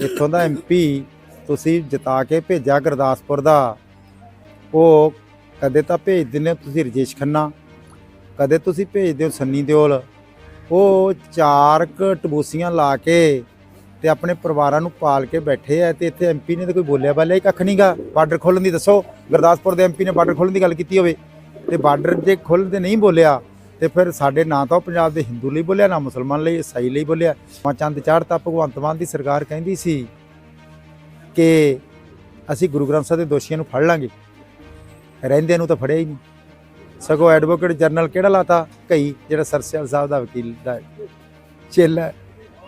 ਇੱਥੋਂ ਦਾ ਐਮਪੀ ਤੁਸੀਂ ਜਿਤਾ ਕੇ ਭੇਜਿਆ ਗੁਰਦਾਸਪੁਰ ਦਾ, ਉਹ ਕਦੇ ਤਾਂ ਭੇਜ ਦਿੰਦੇ ਹੋ ਤੁਸੀਂ ਰਜੇਸ਼ ਖੰਨਾ, ਕਦੇ ਤੁਸੀਂ ਭੇਜਦੇ ਹੋ ਸੰਨੀ ਦਿਓਲ। ਉਹ ਚਾਰ ਕ ਟਬੂਸੀਆਂ ਲਾ ਕੇ ਤੇ ਆਪਣੇ ਪਰਿਵਾਰਾਂ ਨੂੰ ਪਾਲ ਕੇ ਬੈਠੇ ਆ ਤੇ ਇੱਥੇ ਐਮਪੀ ਨੇ ਤਾਂ ਕੋਈ ਬੋਲਿਆ ਬਾਲਿਆ ਹੀ ਕੱਖ ਨਹੀਂਗਾ ਬਾਰਡਰ ਖੋਲਣ ਦੀ ਦੱਸੋ, ਗੁਰਦਾਸਪੁਰ ਦੇ ਐਮਪੀ ਨੇ ਬਾਰਡਰ ਖੋਲਣ ਦੀ ਗੱਲ ਕੀਤੀ ਹੋਵੇ। ਤੇ ਬਾਰਡਰ ਜੇ ਖੋਲ੍ਹਣ ਦੇ ਨਹੀਂ ਬੋਲਿਆ ਤੇ ਫਿਰ ਸਾਡੇ ਨਾ ਤਾਂ ਉਹ ਪੰਜਾਬ ਦੇ ਹਿੰਦੂ ਲਈ ਬੋਲਿਆ ਨਾ ਮੁਸਲਮਾਨ ਲਈ ਈਸਾਈ ਲਈ ਬੋਲਿਆ। ਮਾ ਚੰਦ ਚਾੜਤਾ ਭਗਵੰਤ ਮਾਨ ਦੀ ਸਰਕਾਰ ਕਹਿੰਦੀ ਸੀ ਕਿ ਅਸੀਂ ਗੁਰੂ ਗ੍ਰੰਥ ਸਾਹਿਬ ਦੇ ਦੋਸ਼ੀਆਂ ਨੂੰ ਫੜ ਲਾਂਗੇ। ਰਹਿੰਦਿਆਂ ਨੂੰ ਤਾਂ ਫੜਿਆ ਹੀ ਨਹੀਂ। ਸਗੋਂ ਐਡਵੋਕੇਟ ਜਨਰਲ ਕਿਹੜਾ ਲਾਤਾ? ਕਈ ਜਿਹੜਾ ਸਰਸਿਆਲ ਸਾਹਿਬ ਦਾ ਵਕੀਲ ਦਾ ਚੇਲਾ ਹੈ,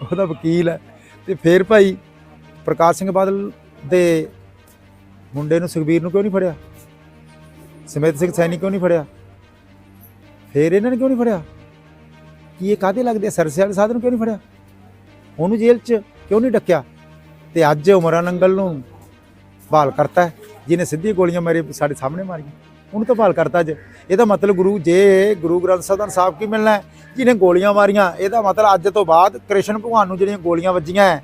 ਉਹਦਾ ਵਕੀਲ ਹੈ। ਤੇ ਫੇਰ ਭਾਈ ਪ੍ਰਕਾਸ਼ ਸਿੰਘ ਬਾਦਲ ਦੇ ਮੁੰਡੇ ਨੂੰ ਸੁਖਬੀਰ ਨੂੰ ਕਿਉਂ ਨਹੀਂ ਫੜਿਆ? ਸਮੇਤ ਸਿੰਘ ਸੈਣੀ ਕਿਉਂ ਨਹੀਂ ਫੜਿਆ? ਫੇਰ ਇਹਨਾਂ ਨੇ ਕਿਉਂ ਨਹੀਂ ਫੜਿਆ? ਕੀ ਇਹ ਕਾਦੇ ਲੱਗਦੇ ਸਰਸੇ ਵਾਲੇ ਸਾਧ ਨੂੰ ਕਿਉਂ ਨਹੀਂ ਫੜਿਆ? ਉਹਨੂੰ ਜੇਲ੍ਹ 'ਚ ਕਿਉਂ ਨਹੀਂ ਡੱਕਿਆ? ਤੇ ਅੱਜ ਉਮਰਾਂ ਨੰਗਲ ਨੂੰ ਬਹਾਲ ਕਰਤਾ ਜਿਹਨੇ ਸਿੱਧੀ ਗੋਲੀਆਂ ਮੇਰੇ ਸਾਡੇ ਸਾਹਮਣੇ ਮਾਰੀਆਂ। ਉਹਨੂੰ ਤਾਂ ਬਹਾਲ ਕਰਤਾ ਅੱਜ। ਇਹਦਾ ਮਤਲਬ ਗੁਰੂ ਜੇ ਗੁਰੂ ਗ੍ਰੰਥ ਸਾਹਿਬ ਦਾ ਇਨਸਾਫ ਕੀ ਮਿਲਣਾ ਜਿਹਨੇ ਗੋਲੀਆਂ ਮਾਰੀਆਂ ਇਹਦਾ ਮਤਲਬ ਅੱਜ ਤੋਂ ਬਾਅਦ ਕ੍ਰਿਸ਼ਨ ਭਗਵਾਨ ਨੂੰ ਜਿਹੜੀਆਂ ਗੋਲੀਆਂ ਵੱਜੀਆਂ ਹੈ,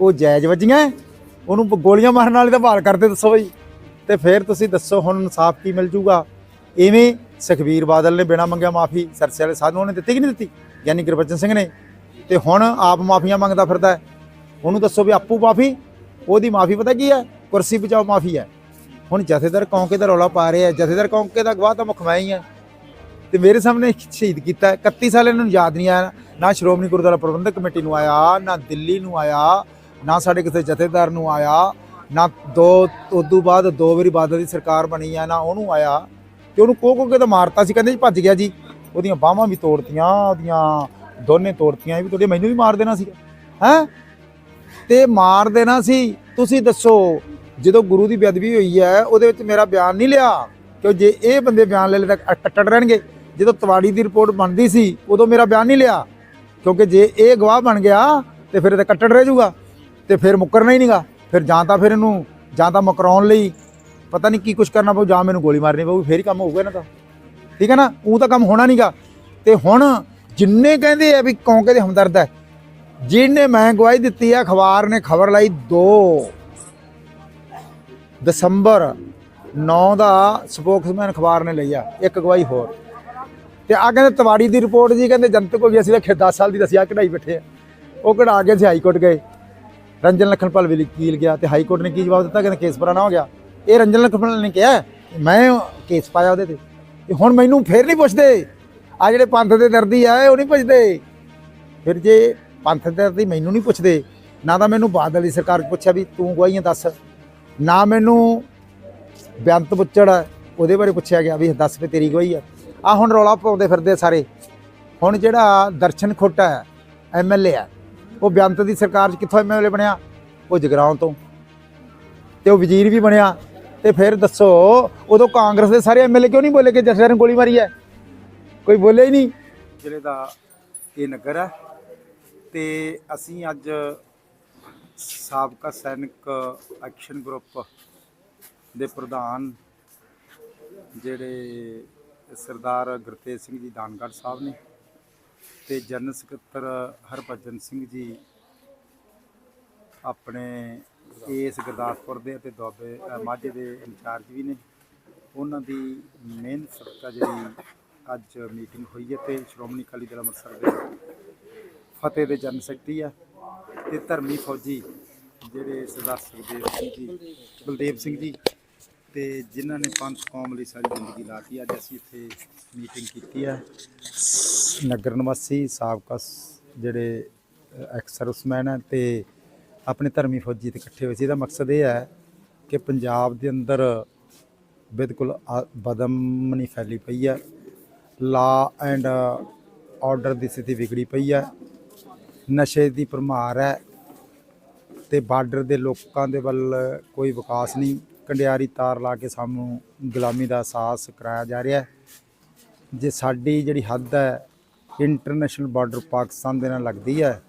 ਉਹ ਜਾਇਜ਼ ਵੱਜੀਆਂ ਉਹਨੂੰ ਗੋਲੀਆਂ ਮਾਰਨ ਵਾਲੇ ਤਾਂ ਬਹਾਲ ਕਰਦੇ ਦੱਸੋ ਬਈ। ਤੇ ਫਿਰ ਤੁਸੀਂ ਦੱਸੋ ਹੁਣ ਇਨਸਾਫ ਕੀ ਮਿਲ ਜੂਗਾ? ਐਵੇਂ ਸੁਖਬੀਰ ਬਾਦਲ ਨੇ ਬਿਨਾਂ ਮੰਗਿਆ ਮਾਫੀ ਸਰਸੇ ਵਾਲੇ ਸਾਧੂ ਨੇ ਦਿੱਤੀ ਕਿ ਨਹੀਂ ਦਿੱਤੀ? ਯਾਨੀ ਗੁਰਬਚਨ ਸਿੰਘ ਨੇ। ਤੇ ਹੁਣ ਆਪ ਮਾਫੀਆਂ ਮੰਗਦਾ ਫਿਰਦਾ ਉਹਨੂੰ ਦੱਸੋ ਵੀ ਆਪੂ ਮਾਫੀ? ਉਹਦੀ ਮਾਫੀ ਪਤਾ ਕੀ ਹੈ? ਕੁਰਸੀ ਬਚਾਓ ਮਾਫੀ ਹੈ। ਹੁਣ ਜਥੇਦਾਰ ਕੌਂਕੇ ਦਾ ਰੌਲਾ ਪਾ ਰਿਹਾ ਜਥੇਦਾਰ ਕੌਂਕੇ ਦਾ ਗਵਾਹ ਤਾਂ ਮੁੱਖ ਮੈਂ ਹੀ ਹਾਂ। ਤੇ ਮੇਰੇ ਸਾਹਮਣੇ ਸ਼ਹੀਦ ਕੀਤਾ ਹੈ। 31 ਸਾਲ ਇਹਨਾਂ ਨੂੰ ਯਾਦ ਨਹੀਂ ਆਇਆ। ਨਾ ਸ਼੍ਰੋਮਣੀ ਗੁਰਦੁਆਰਾ ਪ੍ਰਬੰਧਕ ਕਮੇਟੀ ਨੂੰ ਆਇਆ, ਨਾ ਦਿੱਲੀ ਨੂੰ ਆਇਆ, ਨਾ ਸਾਡੇ ਕਿਸੇ ਜਥੇਦਾਰ ਨੂੰ ਆਇਆ, ਨਾ ਦੋ, ਉਦੋਂ ਬਾਅਦ ਦੋ ਵਾਰੀ ਬਾਦਲ ਦੀ ਸਰਕਾਰ ਬਣੀ ਆ, ਨਾ ਉਹਨੂੰ ਆਇਆ। ਤੇ ਉਹਨੂੰ ਕੋਹ ਕੋਹ ਕੇ ਤਾਂ ਮਾਰਤਾ ਸੀ, ਕਹਿੰਦੇ ਜੀ ਭੱਜ ਗਿਆ ਜੀ। ਉਹਦੀਆਂ ਬਾਹਾਂ ਵੀ ਤੋੜਤੀਆਂ, ਉਹਦੀਆਂ ਦੋਨੇ ਤੋੜਤੀਆਂ, ਇਹ ਵੀ ਤੁਹਾਡੇ ਮੈਨੂੰ ਵੀ ਮਾਰ ਦੇਣਾ ਸੀ। ਹੈ? ਤੇ ਮਾਰ ਦੇਣਾ ਸੀ। ਤੁਸੀਂ ਦੱਸੋ, ਜਦੋਂ ਗੁਰੂ ਦੀ ਬੇਅਦਬੀ ਹੋਈ ਹੈ, ਉਹਦੇ ਵਿੱਚ ਮੇਰਾ ਬਿਆਨ ਨਹੀਂ ਲਿਆ? ਕਿਉਂ ਜੇ ਇਹ ਬੰਦੇ ਬਿਆਨ ਲੈ ਲੈ ਤਾਂ ਕੱਟੜ ਰਹਿਣਗੇ। ਜਦੋਂ ਤਵਾੜੀ ਦੀ ਰਿਪੋਰਟ ਬਣਦੀ ਸੀ, ਉਦੋਂ ਮੇਰਾ ਬਿਆਨ ਨਹੀਂ ਲਿਆ। ਕਿਉਂਕਿ ਜੇ ਇਹ ਗਵਾਹ ਬਣ ਗਿਆ, ਤੇ ਫਿਰ ਇਹ ਤਾਂ ਕੱਟੜ ਰਹਿ ਜਾਊਗਾ। ਤੇ ਫਿਰ ਮੁੱਕਰਨਾ ਹੀ ਨਹੀਂਗਾ। ਫਿਰ ਜਾਂ ਤਾਂ ਫਿਰ ਇਹਨੂੰ, ਜਾਂ ਤਾਂ ਮੁਕਰਾਉਣ ਲਈ ਪਤਾ ਨਹੀਂ ਕੀ ਕੁਝ ਕਰਨਾ ਪਊ, ਜਾਂ ਮੈਨੂੰ ਗੋਲੀ ਮਾਰਨੀ ਪਊ ਫੇਰ ਹੀ ਕੰਮ ਹੋਊਗਾ ਨਾ ਦਾ। ਠੀਕ ਹੈ ਨਾ? ਉਹ ਤਾਂ ਕੰਮ ਹੋਣਾ ਨਹੀਂਗਾ ਤੇ ਹੁਣ ਜਿੰਨੇ ਕਹਿੰਦੇ ਆ ਵੀ ਕੌਂਕੇ ਦੇ ਹਮਦਰਦ ਹੈ, ਜਿਹਨੇ ਮੈਂ ਗਵਾਹੀ ਦਿੱਤੀ ਆ, ਅਖਬਾਰ ਨੇ ਖਬਰ ਲਾਈ 2 ਦਸੰਬਰ 9 ਦਾ ਸਪੋਕਸਮੈਨ ਅਖਬਾਰ ਨੇ ਲਈ ਆ, ਇੱਕ ਗਵਾਹੀ ਹੋਰ। ਤੇ ਆ ਕਹਿੰਦੇ ਤਵਾੜੀ ਦੀ ਰਿਪੋਰਟ ਜੀ, ਕਹਿੰਦੇ ਜਨਤਕ ਹੋ ਗਈ ਅਸੀਂ ਤਾਂ 10 ਸਾਲ ਦੀ ਦਸਿਆ ਕਢਾਈ ਬੈਠੇ ਆ। ਉਹ ਕਢਾ ਕੇ ਅਸੀਂ ਹਾਈ ਕੋਰਟ ਗਏ। ਰੰਜਨ ਲਖਨਪਾਲ ਵੀ ਵਕੀਲ ਗਿਆ ਤੇ ਹਾਈ ਕੋਰਟ ਨੇ ਕੀ ਜਵਾਬ ਦਿੱਤਾ? ਕਹਿੰਦੇ ਕੇਸ ਪੁਰਾਣਾ ਹੋ ਗਿਆ। ਇਹ ਰੰਜਨ ਲਖਨਪਾਲ ਨੇ ਕਿਹਾ, ਮੈਂ ਕੇਸ ਪਾਇਆ ਉਹਦੇ ਤੇ। ਤੇ ਹੁਣ ਮੈਨੂੰ ਫੇਰ ਨਹੀਂ ਪੁੱਛਦੇ। ਆ ਜਿਹੜੇ ਪੰਥ ਦੇ ਦਰਦੀ ਆ ਉਹ ਨਹੀਂ ਪੁੱਛਦੇ। ਫਿਰ ਜੇ ਪੰਥ ਦੇ ਦਰਦੀ ਮੈਨੂੰ ਨਹੀਂ ਪੁੱਛਦੇ, ਨਾ ਤਾਂ ਮੈਨੂੰ ਬਾਦਲ ਦੀ ਸਰਕਾਰ ਨੇ ਪੁੱਛਿਆ ਵੀ ਤੂੰ ਗਵਾਹੀਆਂ ਦੱਸ। ਨਾ ਮੈਨੂੰ ਬੇਅੰਤ ਬੁੱਚੜ ਉਹਦੇ ਬਾਰੇ ਪੁੱਛਿਆ ਗਿਆ ਵੀ ਦੱਸ ਵੀ ਤੇਰੀ ਗਵਾਹੀ ਆ। ਆ ਹੁਣ ਰੌਲਾ ਪਾਉਂਦੇ ਫਿਰਦੇ ਸਾਰੇ। ਹੁਣ ਜਿਹੜਾ ਦਰਸ਼ਨ ਖੋਟਾ ਹੈ ਐਮਐਲਏ ਆ ਉਹ ਬੇਅੰਤ ਦੀ ਸਰਕਾਰ 'ਚ ਕਿੱਥੋਂ ਐਮਐਲਏ ਬਣਿਆ? ਉਹ ਜਗਰਾਉਂ ਤੋਂ। ਤੇ ਉਹ ਵਜ਼ੀਰ ਵੀ ਬਣਿਆ। ਤੇ ਫਿਰ ਦੱਸੋ, ਉਦੋਂ ਕਾਂਗਰਸ ਦੇ ਸਾਰੇ ਐਮਐਲਏ ਕਿਉਂ ਨਹੀਂ ਬੋਲੇ ਕਿ ਜਸਰ ਨੇ ਗੋਲੀ ਮਾਰੀ ਹੈ? ਕੋਈ ਬੋਲੇ ਹੀ ਨਹੀਂ। ਜ਼ਿਲ੍ਹੇ ਦਾ ਇਹ ਨਗਰ ਹੈ ਤੇ ਅਸੀਂ ਅੱਜ ਸਾਬਕਾ ਸੈਨਿਕ ਐਕਸ਼ਨ ਗਰੁੱਪ ਦੇ ਪ੍ਰਧਾਨ ਜਿਹੜੇ ਸਰਦਾਰ ਗੁਰਤੇਜ ਸਿੰਘ ਜੀ ਦਾਨਗੜ੍ਹ ਸਾਹਿਬ ਨੇ ਤੇ ਜਨਰਲ ਸਕੱਤਰ ਹਰਭਜਨ ਸਿੰਘ ਜੀ ਆਪਣੇ ਇਸ ਗੁਰਦਾਸਪੁਰ ਦੇ ਅਤੇ ਦੁਆਬੇ ਮਾਝੇ ਦੇ ਇੰਚਾਰਜ ਵੀ ਨੇ। ਉਹਨਾਂ ਦੀ ਮਿਹਨਤ ਸਦਕਾ ਜਿਹੜੀ ਅੱਜ ਮੀਟਿੰਗ ਹੋਈ ਹੈ ਤੇ ਸ਼੍ਰੋਮਣੀ ਅਕਾਲੀ ਦਲ ਅੰਮ੍ਰਿਤਸਰ ਦੇ ਫਤਿਹ ਦੇ ਜਨਰਲ ਸੈਕਟਰੀ ਆ ਤੇ ਧਰਮੀ ਫੌਜੀ ਜਿਹੜੇ ਸਰਦਾਰ ਸੁਖਦੇਵ ਸਿੰਘ ਜੀ, ਬਲਦੇਵ ਸਿੰਘ ਜੀ ਤੇ ਜਿਨ੍ਹਾਂ ਨੇ ਪੰਥ ਕੌਮ ਲਈ ਸਾਰੀ ਜ਼ਿੰਦਗੀ ਲਾਤੀ ਅੱਜ ਅਸੀਂ ਇੱਥੇ ਮੀਟਿੰਗ ਕੀਤੀ ਹੈ ਨਗਰ ਨਿਵਾਸੀ, ਸਾਬਕਾ ਜਿਹੜੇ ਐਕਸ ਸਰਵਿਸਮੈਨ ਹੈ ਤੇ ਆਪਣੇ ਧਰਮੀ ਫੌਜੀ ਤੇ ਇਕੱਠੇ ਹੋਏ ਸੀ। ਇਹਦਾ ਮਕਸਦ ਇਹ ਹੈ ਕਿ ਪੰਜਾਬ ਦੇ ਅੰਦਰ ਬਿਲਕੁਲ ਬਦਮਨੀ ਫੈਲੀ ਪਈ ਹੈ। ਲਾ ਐਂਡ ਆਰਡਰ ਦੀ ਸਥਿਤੀ ਵਿਗੜੀ ਪਈ ਹੈ। ਨਸ਼ੇ ਦੀ ਭਰਮਾਰ ਹੈ ਤੇ ਬਾਰਡਰ ਦੇ ਲੋਕਾਂ ਦੇ ਵੱਲ ਕੋਈ ਵਿਕਾਸ ਨਹੀਂ। ਕੰਡਿਆਰੀ ਤਾਰ ਲਾ ਕੇ ਸਾਨੂੰ ਗੁਲਾਮੀ ਦਾ ਅਹਿਸਾਸ ਕਰਾਇਆ ਜਾ ਰਿਹਾ ਹੈ। ਜੇ ਸਾਡੀ ਜਿਹੜੀ ਹੱਦ ਹੈ ਇੰਟਰਨੈਸ਼ਨਲ ਬਾਰਡਰ ਪਾਕਿਸਤਾਨ ਦੇ ਨਾਲ ਲੱਗਦੀ ਹੈ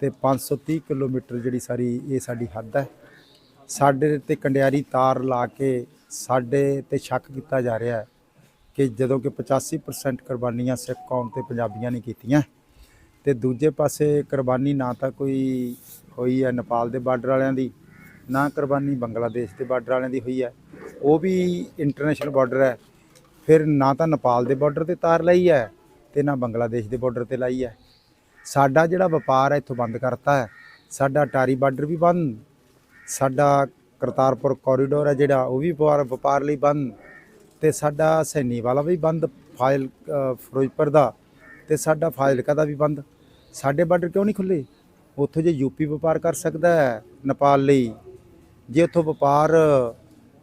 ਤੇ 530 ਕਿਲੋਮੀਟਰ ਜਿਹੜੀ ਸਾਰੀ ਇਹ ਸਾਡੀ ਹੱਦ ਹੈ। ਸਾਡੇ ਤੇ ਕੰਡਿਆਰੀ ਤਾਰ ਲਾ ਕੇ ਸਾਡੇ ਤੇ ਸ਼ੱਕ ਕੀਤਾ ਜਾ ਰਿਹਾ ਹੈ ਕਿ ਜਦੋਂ ਕਿ 85% ਕੁਰਬਾਨੀਆਂ ਸਿੱਖ ਕੌਮ ਤੇ ਪੰਜਾਬੀਆਂ ਨੇ ਕੀਤੀਆਂ ਤੇ ਦੂਜੇ ਪਾਸੇ ਕੁਰਬਾਨੀ ਨਾ ਤਾਂ ਕੋਈ ਹੋਈ ਹੈ ਨੇਪਾਲ ਦੇ ਬਾਰਡਰ ਵਾਲਿਆਂ ਦੀ, ਨਾ ਕੁਰਬਾਨੀ ਬੰਗਲਾਦੇਸ਼ ਦੇ ਬਾਰਡਰ ਵਾਲਿਆਂ ਦੀ ਹੋਈ ਹੈ। ਉਹ ਵੀ ਇੰਟਰਨੈਸ਼ਨਲ ਬਾਰਡਰ ਹੈ। ਫਿਰ ਨਾ ਤਾਂ ਨੇਪਾਲ ਦੇ ਬਾਰਡਰ ਤੇ ਤਾਰ ਲਈ ਹੈ ਤੇ ਨਾ ਬੰਗਲਾਦੇਸ਼ ਦੇ ਬਾਰਡਰ ਤੇ ਲਾਈ ਹੈ। ਸਾਡਾ ਜਿਹੜਾ ਵਪਾਰ ਹੈ ਇੱਥੋਂ ਬੰਦ ਕਰਤਾ ਹੈ। ਸਾਡਾ ਟਾਰੀ ਬਾਰਡਰ ਵੀ ਬੰਦ, ਸਾਡਾ ਕਰਤਾਰਪੁਰ ਕੋਰੀਡੋਰ ਹੈ ਜਿਹੜਾ, ਉਹ ਵੀ ਵਪਾਰ ਵਪਾਰ ਲਈ ਬੰਦ ਤੇ ਸਾਡਾ ਸੈਣੀ ਵਾਲਾ ਵੀ ਬੰਦ ਫਾਇਲ ਫਿਰੋਜ਼ਪੁਰ ਦਾ ਤੇ ਸਾਡਾ ਫਾਜ਼ਿਲਕਾ ਦਾ ਵੀ ਬੰਦ। ਸਾਡੇ ਬਾਰਡਰ ਕਿਉਂ ਨਹੀਂ ਖੁੱਲੇ ਉੱਥੋਂ ਜੇ ਯੂਪੀ ਵਪਾਰ ਕਰ ਸਕਦਾ ਹੈ ਨੇਪਾਲ ਲਈ, ਜੇ ਉੱਥੋਂ ਵਪਾਰ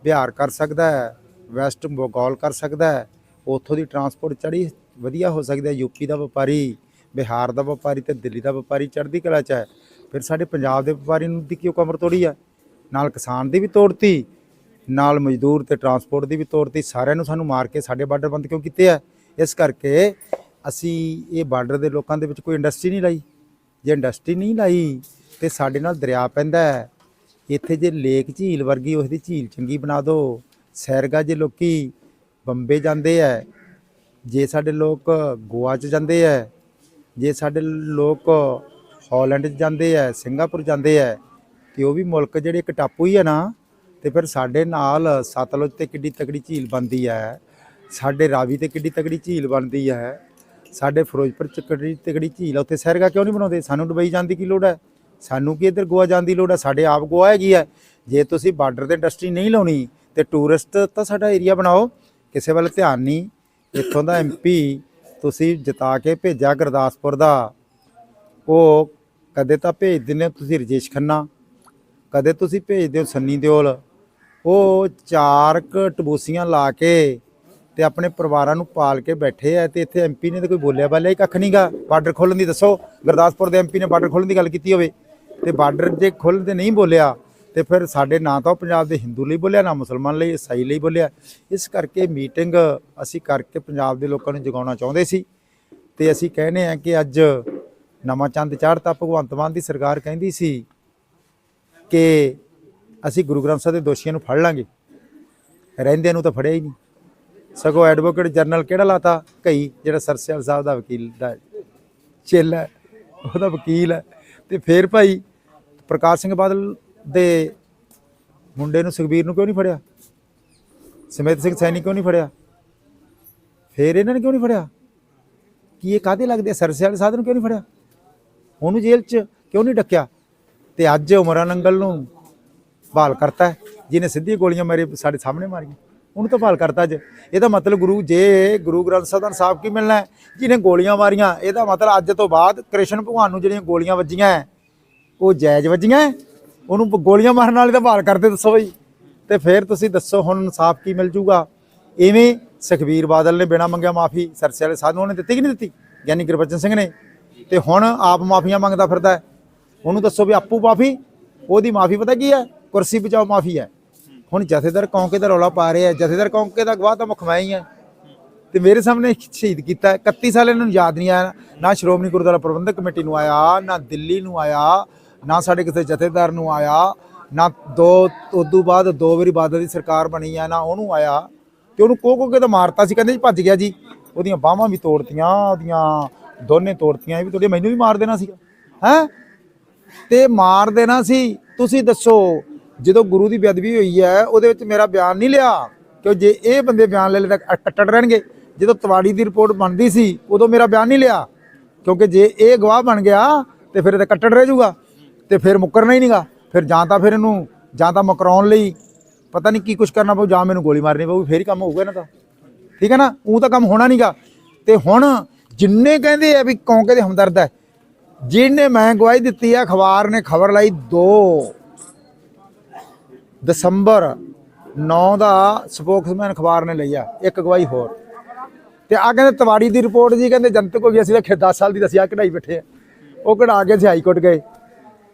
ਬਿਹਾਰ ਕਰ ਸਕਦਾ ਹੈ, ਵੈਸਟ ਬੰਗਾਲ ਕਰ ਸਕਦਾ ਹੈ, ਉੱਥੋਂ ਦੀ ਟਰਾਂਸਪੋਰਟ ਚੜੀ ਵਧੀਆ ਹੋ ਸਕਦਾ ਹੈ ਯੂਪੀ ਦਾ ਵਪਾਰੀ। ਬਿਹਾਰ ਦਾ ਵਪਾਰੀ ਤੇ ਦਿੱਲੀ ਦਾ ਵਪਾਰੀ ਚੜ੍ਹਦੀ ਕਲਾ ਚ ਹੈ। ਫਿਰ ਸਾਡੇ ਪੰਜਾਬ ਦੇ ਵਪਾਰੀ ਨੂੰ ਦੀ ਕਿਉਂ ਕਮਰ ਤੋੜੀ ਆ ਨਾਲ ਕਿਸਾਨ ਦੀ ਵੀ ਤੋੜਤੀ, ਨਾਲ ਮਜ਼ਦੂਰ ਤੇ ਟਰਾਂਸਪੋਰਟ ਦੀ ਵੀ ਤੋੜਤੀ, ਸਾਰਿਆਂ ਨੂੰ ਸਾਨੂੰ ਮਾਰ ਕੇ ਸਾਡੇ ਬਾਰਡਰ ਬੰਦ ਕਿਉਂ ਕੀਤੇ ਆ? ਇਸ ਕਰਕੇ ਅਸੀਂ ਇਹ ਬਾਰਡਰ ਦੇ ਲੋਕਾਂ ਦੇ ਵਿੱਚ ਕੋਈ ਇੰਡਸਟਰੀ ਨਹੀਂ ਲਾਈ। ਜੇ ਇੰਡਸਟਰੀ ਨਹੀਂ ਲਾਈ, ਤੇ ਸਾਡੇ ਨਾਲ ਦਰਿਆ ਪੈਂਦਾ ਹੈ। ਇੱਥੇ ਜੇ ਲੇਕ ਝੀਲ ਵਰਗੀ ਉਸ ਦੀ ਝੀਲ ਚੰਗੀ ਬਣਾ ਦਿਓ ਸੈਰਗਾ ਜੇ ਲੋਕੀ ਬੰਬੇ ਜਾਂਦੇ ਐ ਜੇ ਸਾਡੇ ਲੋਕ ਗੋਆ ਚ ਜਾਂਦੇ ਐ ਜੇ ਸਾਡੇ ਲੋਕ ਹਾਲੈਂਡ ਜਾਂਦੇ ਐ ਸਿੰਗਾਪੁਰ ਜਾਂਦੇ ਐ ਤੇ ਉਹ ਵੀ ਮੁਲਕ ਜਿਹੜੇ ਇੱਕ ਟਾਪੂ ਹੀ ਆ ਨਾ, ਤੇ ਫਿਰ ਸਾਡੇ ਨਾਲ ਸਤਲੁਜ ਤੇ ਕਿੱਡੀ ਤਕੜੀ ਝੀਲ ਬਣਦੀ ਹੈ ਸਾਡੇ ਰਾਵੀ ਤੇ ਕਿੱਡੀ ਤਕੜੀ ਝੀਲ ਬਣਦੀ ਹੈ ਸਾਡੇ ਫਿਰੋਜ਼ਪੁਰ ਚ ਕਿੱਡੀ ਤਕੜੀ ਝੀਲ ਉੱਥੇ ਸਹਿਰਗਾ ਕਿਉਂ ਨਹੀਂ ਬਣਾਉਂਦੇ? ਸਾਨੂੰ ਦੁਬਈ ਜਾਣ ਦੀ ਕੀ ਲੋੜ ਹੈ ਸਾਨੂੰ ਕੀ ਇੱਧਰ ਗੋਆ ਜਾਣ ਦੀ ਲੋੜ ਹੈ ਸਾਡੇ ਆਪ ਗੋਆ ਹੈਗੀ ਹੈ ਜੇ ਤੁਸੀਂ ਬਾਰਡਰ ਤੇ ਇੰਡਸਟਰੀ ਨਹੀਂ ਲਾਉਣੀ, ਤੇ ਟੂਰਿਸਟ ਤਾਂ ਸਾਡਾ ਏਰੀਆ ਬਣਾਓ, ਕਿਸੇ ਵੱਲ ਧਿਆਨ ਨਹੀਂ, ਇੱਥੋਂ ਦਾ ਐਮਪੀ ਤੁਸੀਂ ਜਿਤਾ ਕੇ ਭੇਜਿਆ ਗੁਰਦਾਸਪੁਰ ਦਾ, ਉਹ ਕਦੇ ਤਾਂ ਭੇਜ ਦਿੰਦੇ ਹੋ ਤੁਸੀਂ ਰਜੇਸ਼ ਖੰਨਾ, ਕਦੇ ਤੁਸੀਂ ਭੇਜਦੇ ਹੋ ਸੰਨੀ ਦਿਓਲ। ਉਹ ਚਾਰ ਕ ਟਬੂਸੀਆਂ ਲਾ ਕੇ ਤੇ ਆਪਣੇ ਪਰਿਵਾਰਾਂ ਨੂੰ ਪਾਲ ਕੇ ਬੈਠੇ ਆ ਤੇ ਇੱਥੇ ਐਮਪੀ ਨੇ ਤਾਂ ਕੋਈ ਬੋਲਿਆ ਬਾਲਿਆ ਹੀ ਕੱਖ ਨਹੀਂਗਾ ਬਾਰਡਰ ਖੋਲਣ ਦੀ ਦੱਸੋ, ਗੁਰਦਾਸਪੁਰ ਦੇ ਐਮਪੀ ਨੇ ਬਾਰਡਰ ਖੋਲਣ ਦੀ ਗੱਲ ਕੀਤੀ ਹੋਵੇ। ਤੇ ਬਾਰਡਰ ਜੇ ਖੋਲ੍ਹਣ ਤੇ ਨਹੀਂ ਬੋਲਿਆ ਤੇ ਫਿਰ ਸਾਡੇ ਨਾ ਤਾਂ ਉਹ ਪੰਜਾਬ ਦੇ ਹਿੰਦੂ ਲਈ ਬੋਲਿਆ ਨਾ ਮੁਸਲਮਾਨ ਲਈ ਈਸਾਈ ਲਈ ਬੋਲਿਆ। ਇਸ ਕਰਕੇ ਮੀਟਿੰਗ ਅਸੀਂ ਕਰਕੇ ਪੰਜਾਬ ਦੇ ਲੋਕਾਂ ਨੂੰ ਜਗਾਉਣਾ ਚਾਹੁੰਦੇ ਸੀ। ਤੇ ਅਸੀਂ ਕਹਿੰਦੇ ਆ ਕਿ ਅੱਜ ਨਵਾਂ ਚੰਦ ਚੜ੍ਹਤਾ ਭਗਵੰਤ ਮਾਨ ਦੀ ਸਰਕਾਰ ਕਹਿੰਦੀ ਸੀ ਕਿ ਅਸੀਂ ਗੁਰੂ ਗ੍ਰੰਥ ਸਾਹਿਬ ਦੇ ਦੋਸ਼ੀਆਂ ਨੂੰ ਫੜ ਲਾਂਗੇ। ਰਹਿੰਦਿਆਂ ਨੂੰ ਤਾਂ ਫੜਿਆ ਹੀ ਨਹੀਂ। ਸਗੋਂ ਐਡਵੋਕੇਟ ਜਨਰਲ ਕਿਹੜਾ ਲਾਤਾ? ਕਈ ਜਿਹੜਾ ਸਰਸਿਆਲ ਸਾਹਿਬ ਦਾ ਵਕੀਲ ਦਾ ਚੇਲਾ ਹੈ, ਉਹਦਾ ਵਕੀਲ ਹੈ। ਤੇ ਫੇਰ ਭਾਈ ਪ੍ਰਕਾਸ਼ ਸਿੰਘ ਬਾਦਲ ਦੇ ਮੁੰਡੇ ਨੂੰ ਸੁਖਬੀਰ ਨੂੰ ਕਿਉਂ ਨਹੀਂ ਫੜਿਆ? ਸਮੇਤ ਸਿੰਘ ਸੈਣੀ ਕਿਉਂ ਨਹੀਂ ਫੜਿਆ? ਫੇਰ ਇਹਨਾਂ ਨੇ ਕਿਉਂ ਨਹੀਂ ਫੜਿਆ? ਕੀ ਇਹ ਕਾਦੇ ਲੱਗਦੇ ਸਰਸੇ ਵਾਲੇ ਸਾਧ ਨੂੰ ਕਿਉਂ ਨਹੀਂ ਫੜਿਆ? ਉਹਨੂੰ ਜੇਲ੍ਹ 'ਚ ਕਿਉਂ ਨਹੀਂ ਡੱਕਿਆ? ਤੇ ਅੱਜ ਉਮਰਾਂ ਨੰਗਲ ਨੂੰ ਬਹਾਲ ਕਰਤਾ ਜਿਹਨੇ ਸਿੱਧੀਆਂ ਗੋਲੀਆਂ ਮੇਰੇ ਸਾਡੇ ਸਾਹਮਣੇ ਮਾਰੀਆਂ। ਉਹਨੂੰ ਤਾਂ ਬਹਾਲ ਕਰਤਾ ਅੱਜ। ਇਹਦਾ ਮਤਲਬ ਗੁਰੂ ਜੇ ਗੁਰੂ ਗ੍ਰੰਥ ਸਾਹਿਬ ਦਾ ਇਨਸਾਫ ਕੀ ਮਿਲਣਾ ਜਿਹਨੇ ਗੋਲੀਆਂ ਮਾਰੀਆਂ ਇਹਦਾ ਮਤਲਬ ਅੱਜ ਤੋਂ ਬਾਅਦ ਕ੍ਰਿਸ਼ਨ ਭਗਵਾਨ ਨੂੰ ਜਿਹੜੀਆਂ ਗੋਲੀਆਂ ਵੱਜੀਆਂ ਹੈ, ਉਹ ਜਾਇਜ਼ ਵੱਜੀਆਂ ਹੈ? ਉਹਨੂੰ ਗੋਲੀਆਂ ਮਾਰਨ ਵਾਲੇ ਤਾਂ ਬਹਾਲ ਕਰਦੇ ਦੱਸੋ ਬਈ। ਤੇ ਫਿਰ ਤੁਸੀਂ ਦੱਸੋ ਹੁਣ ਇਨਸਾਫ ਕੀ ਮਿਲ ਜੂਗਾ। ਇਵੇਂ ਸੁਖਬੀਰ ਬਾਦਲ ਨੇ ਬਿਨਾਂ ਮੰਗਿਆ ਮਾਫੀ ਸਰਸੇ ਵਾਲੇ ਸਾਧੂ ਨੇ ਦਿੱਤੀ ਕਿ ਨਹੀਂ ਦਿੱਤੀ? ਯਾਨੀ ਗੁਰਬਚਨ ਸਿੰਘ ਨੇ। ਤੇ ਹੁਣ ਆਪ ਮਾਫੀਆਂ ਮੰਗਦਾ ਫਿਰਦਾ ਹੈ। ਉਹਨੂੰ ਦੱਸੋ ਵੀ ਆਪੂ ਮਾਫੀ? ਉਹਦੀ ਮਾਫੀ ਪਤਾ ਕੀ ਹੈ? ਕੁਰਸੀ ਬਚਾਓ ਮਾਫੀ ਹੈ। ਹੁਣ ਜਥੇਦਾਰ ਕੌਂਕੇ ਦਾ ਰੌਲਾ ਪਾ ਰਿਹਾ ਜਥੇਦਾਰ ਕੌਂਕੇ ਦਾ ਗਵਾਹ ਤਾਂ ਮੁੱਖ ਮੈਂ ਹੀ ਹੈ। ਤੇ ਮੇਰੇ ਸਾਹਮਣੇ ਸ਼ਹੀਦ ਕੀਤਾ ਹੈ। 31 ਸਾਲ ਇਹਨਾਂ ਨੂੰ ਯਾਦ ਨਹੀਂ ਆਇਆ। ਨਾ ਸ਼੍ਰੋਮਣੀ ਗੁਰਦੁਆਰਾ ਪ੍ਰਬੰਧਕ ਕਮੇਟੀ ਨੂੰ ਆਇਆ, ਨਾ ਦਿੱਲੀ ਨੂੰ ਆਇਆ। ਨਾ ਸਾਡੇ ਕਿਸੇ ਜਥੇਦਾਰ ਨੂੰ ਆਇਆ, ਨਾ ਦੋ ਉਦੋਂ ਬਾਅਦ ਦੋ ਵਾਰੀ ਬਾਦਲ ਦੀ ਸਰਕਾਰ ਬਣੀ ਆ, ਨਾ ਉਹਨੂੰ ਆਇਆ। ਤੇ ਉਹਨੂੰ ਕੋ ਕੋ ਕੇ ਤਾਂ ਮਾਰਤਾ ਸੀ, ਕਹਿੰਦੇ ਜੀ ਭੱਜ ਗਿਆ ਜੀ। ਉਹਦੀਆਂ ਬਾਹਾਂ ਵੀ ਤੋੜਤੀਆਂ, ਉਹਦੀਆਂ ਦੋਨੇ ਤੋੜਤੀਆਂ, ਇਹ ਵੀ ਤੁਹਾਡੇ ਮੈਨੂੰ ਵੀ ਮਾਰ ਦੇਣਾ ਸੀਗਾ। ਹੈ? ਤੇ ਮਾਰ ਦੇਣਾ ਸੀ, ਤੁਸੀਂ ਦੱਸੋ, ਜਦੋਂ ਗੁਰੂ ਦੀ ਬੇਅਦਬੀ ਹੋਈ ਹੈ, ਉਹਦੇ ਵਿੱਚ ਮੇਰਾ ਬਿਆਨ ਨਹੀਂ ਲਿਆ, ਕਿਉਂ ਜੇ ਇਹ ਬੰਦੇ ਬਿਆਨ ਲੈ ਲੈ ਤਾਂ ਕੱਟੜ ਰਹਿਣਗੇ। ਜਦੋਂ ਤਵਾੜੀ ਦੀ ਰਿਪੋਰਟ ਬਣਦੀ ਸੀ, ਉਦੋਂ ਮੇਰਾ ਬਿਆਨ ਨਹੀਂ ਲਿਆ, ਕਿਉਂਕਿ ਜੇ ਇਹ ਗਵਾਹ ਬਣ ਗਿਆ, ਤੇ ਫਿਰ ਇਹ ਤਾਂ ਕੱਟੜ ਰਹਿ ਜਾਊਗਾ। ਤੇ ਫਿਰ ਮੁੱਕਰਨਾ ਹੀ ਨਹੀਂਗਾ ਫਿਰ ਜਾਂ ਤਾਂ ਫਿਰ ਇਹਨੂੰ, ਜਾਂ ਤਾਂ ਮੁਕਰਾਉਣ ਲਈ ਪਤਾ ਨਹੀਂ ਕੀ ਕੁਝ ਕਰਨਾ ਪਊ, ਜਾਂ ਮੈਨੂੰ ਗੋਲੀ ਮਾਰਨੀ ਪਊ ਫੇਰ ਹੀ ਕੰਮ ਹੋਊਗਾ ਇਹਨਾਂ ਦਾ। ਠੀਕ ਹੈ ਨਾ? ਉਹ ਤਾਂ ਕੰਮ ਹੋਣਾ ਨਹੀਂਗਾ ਤੇ ਹੁਣ ਜਿੰਨੇ ਕਹਿੰਦੇ ਆ ਵੀ ਕੌਂਕੇ ਦੇ ਹਮਦਰਦ ਹੈ, ਜਿਹਨੇ ਮੈਂ ਗਵਾਹੀ ਦਿੱਤੀ ਹੈ ਅਖਬਾਰ ਨੇ ਖਬਰ ਲਾਈ 2 ਦਸੰਬਰ 9 ਦਾ ਸਪੋਕਸਮੈਨ ਅਖਬਾਰ ਨੇ ਲਈ ਆ, ਇੱਕ ਗਵਾਹੀ ਹੋਰ। ਤੇ ਆ ਕਹਿੰਦੇ ਤਵਾੜੀ ਦੀ ਰਿਪੋਰਟ ਜੀ, ਕਹਿੰਦੇ ਜਨਤਕ ਹੋ ਗਈ, ਅਸੀਂ ਤਾਂ 10 ਸਾਲ ਦੀ ਦਸਿਆ ਕਢਾਈ ਬੈਠੇ ਆ। ਉਹ ਕਢਾ ਕੇ ਅਸੀਂ ਹਾਈ ਕੋਰਟ ਗਏ।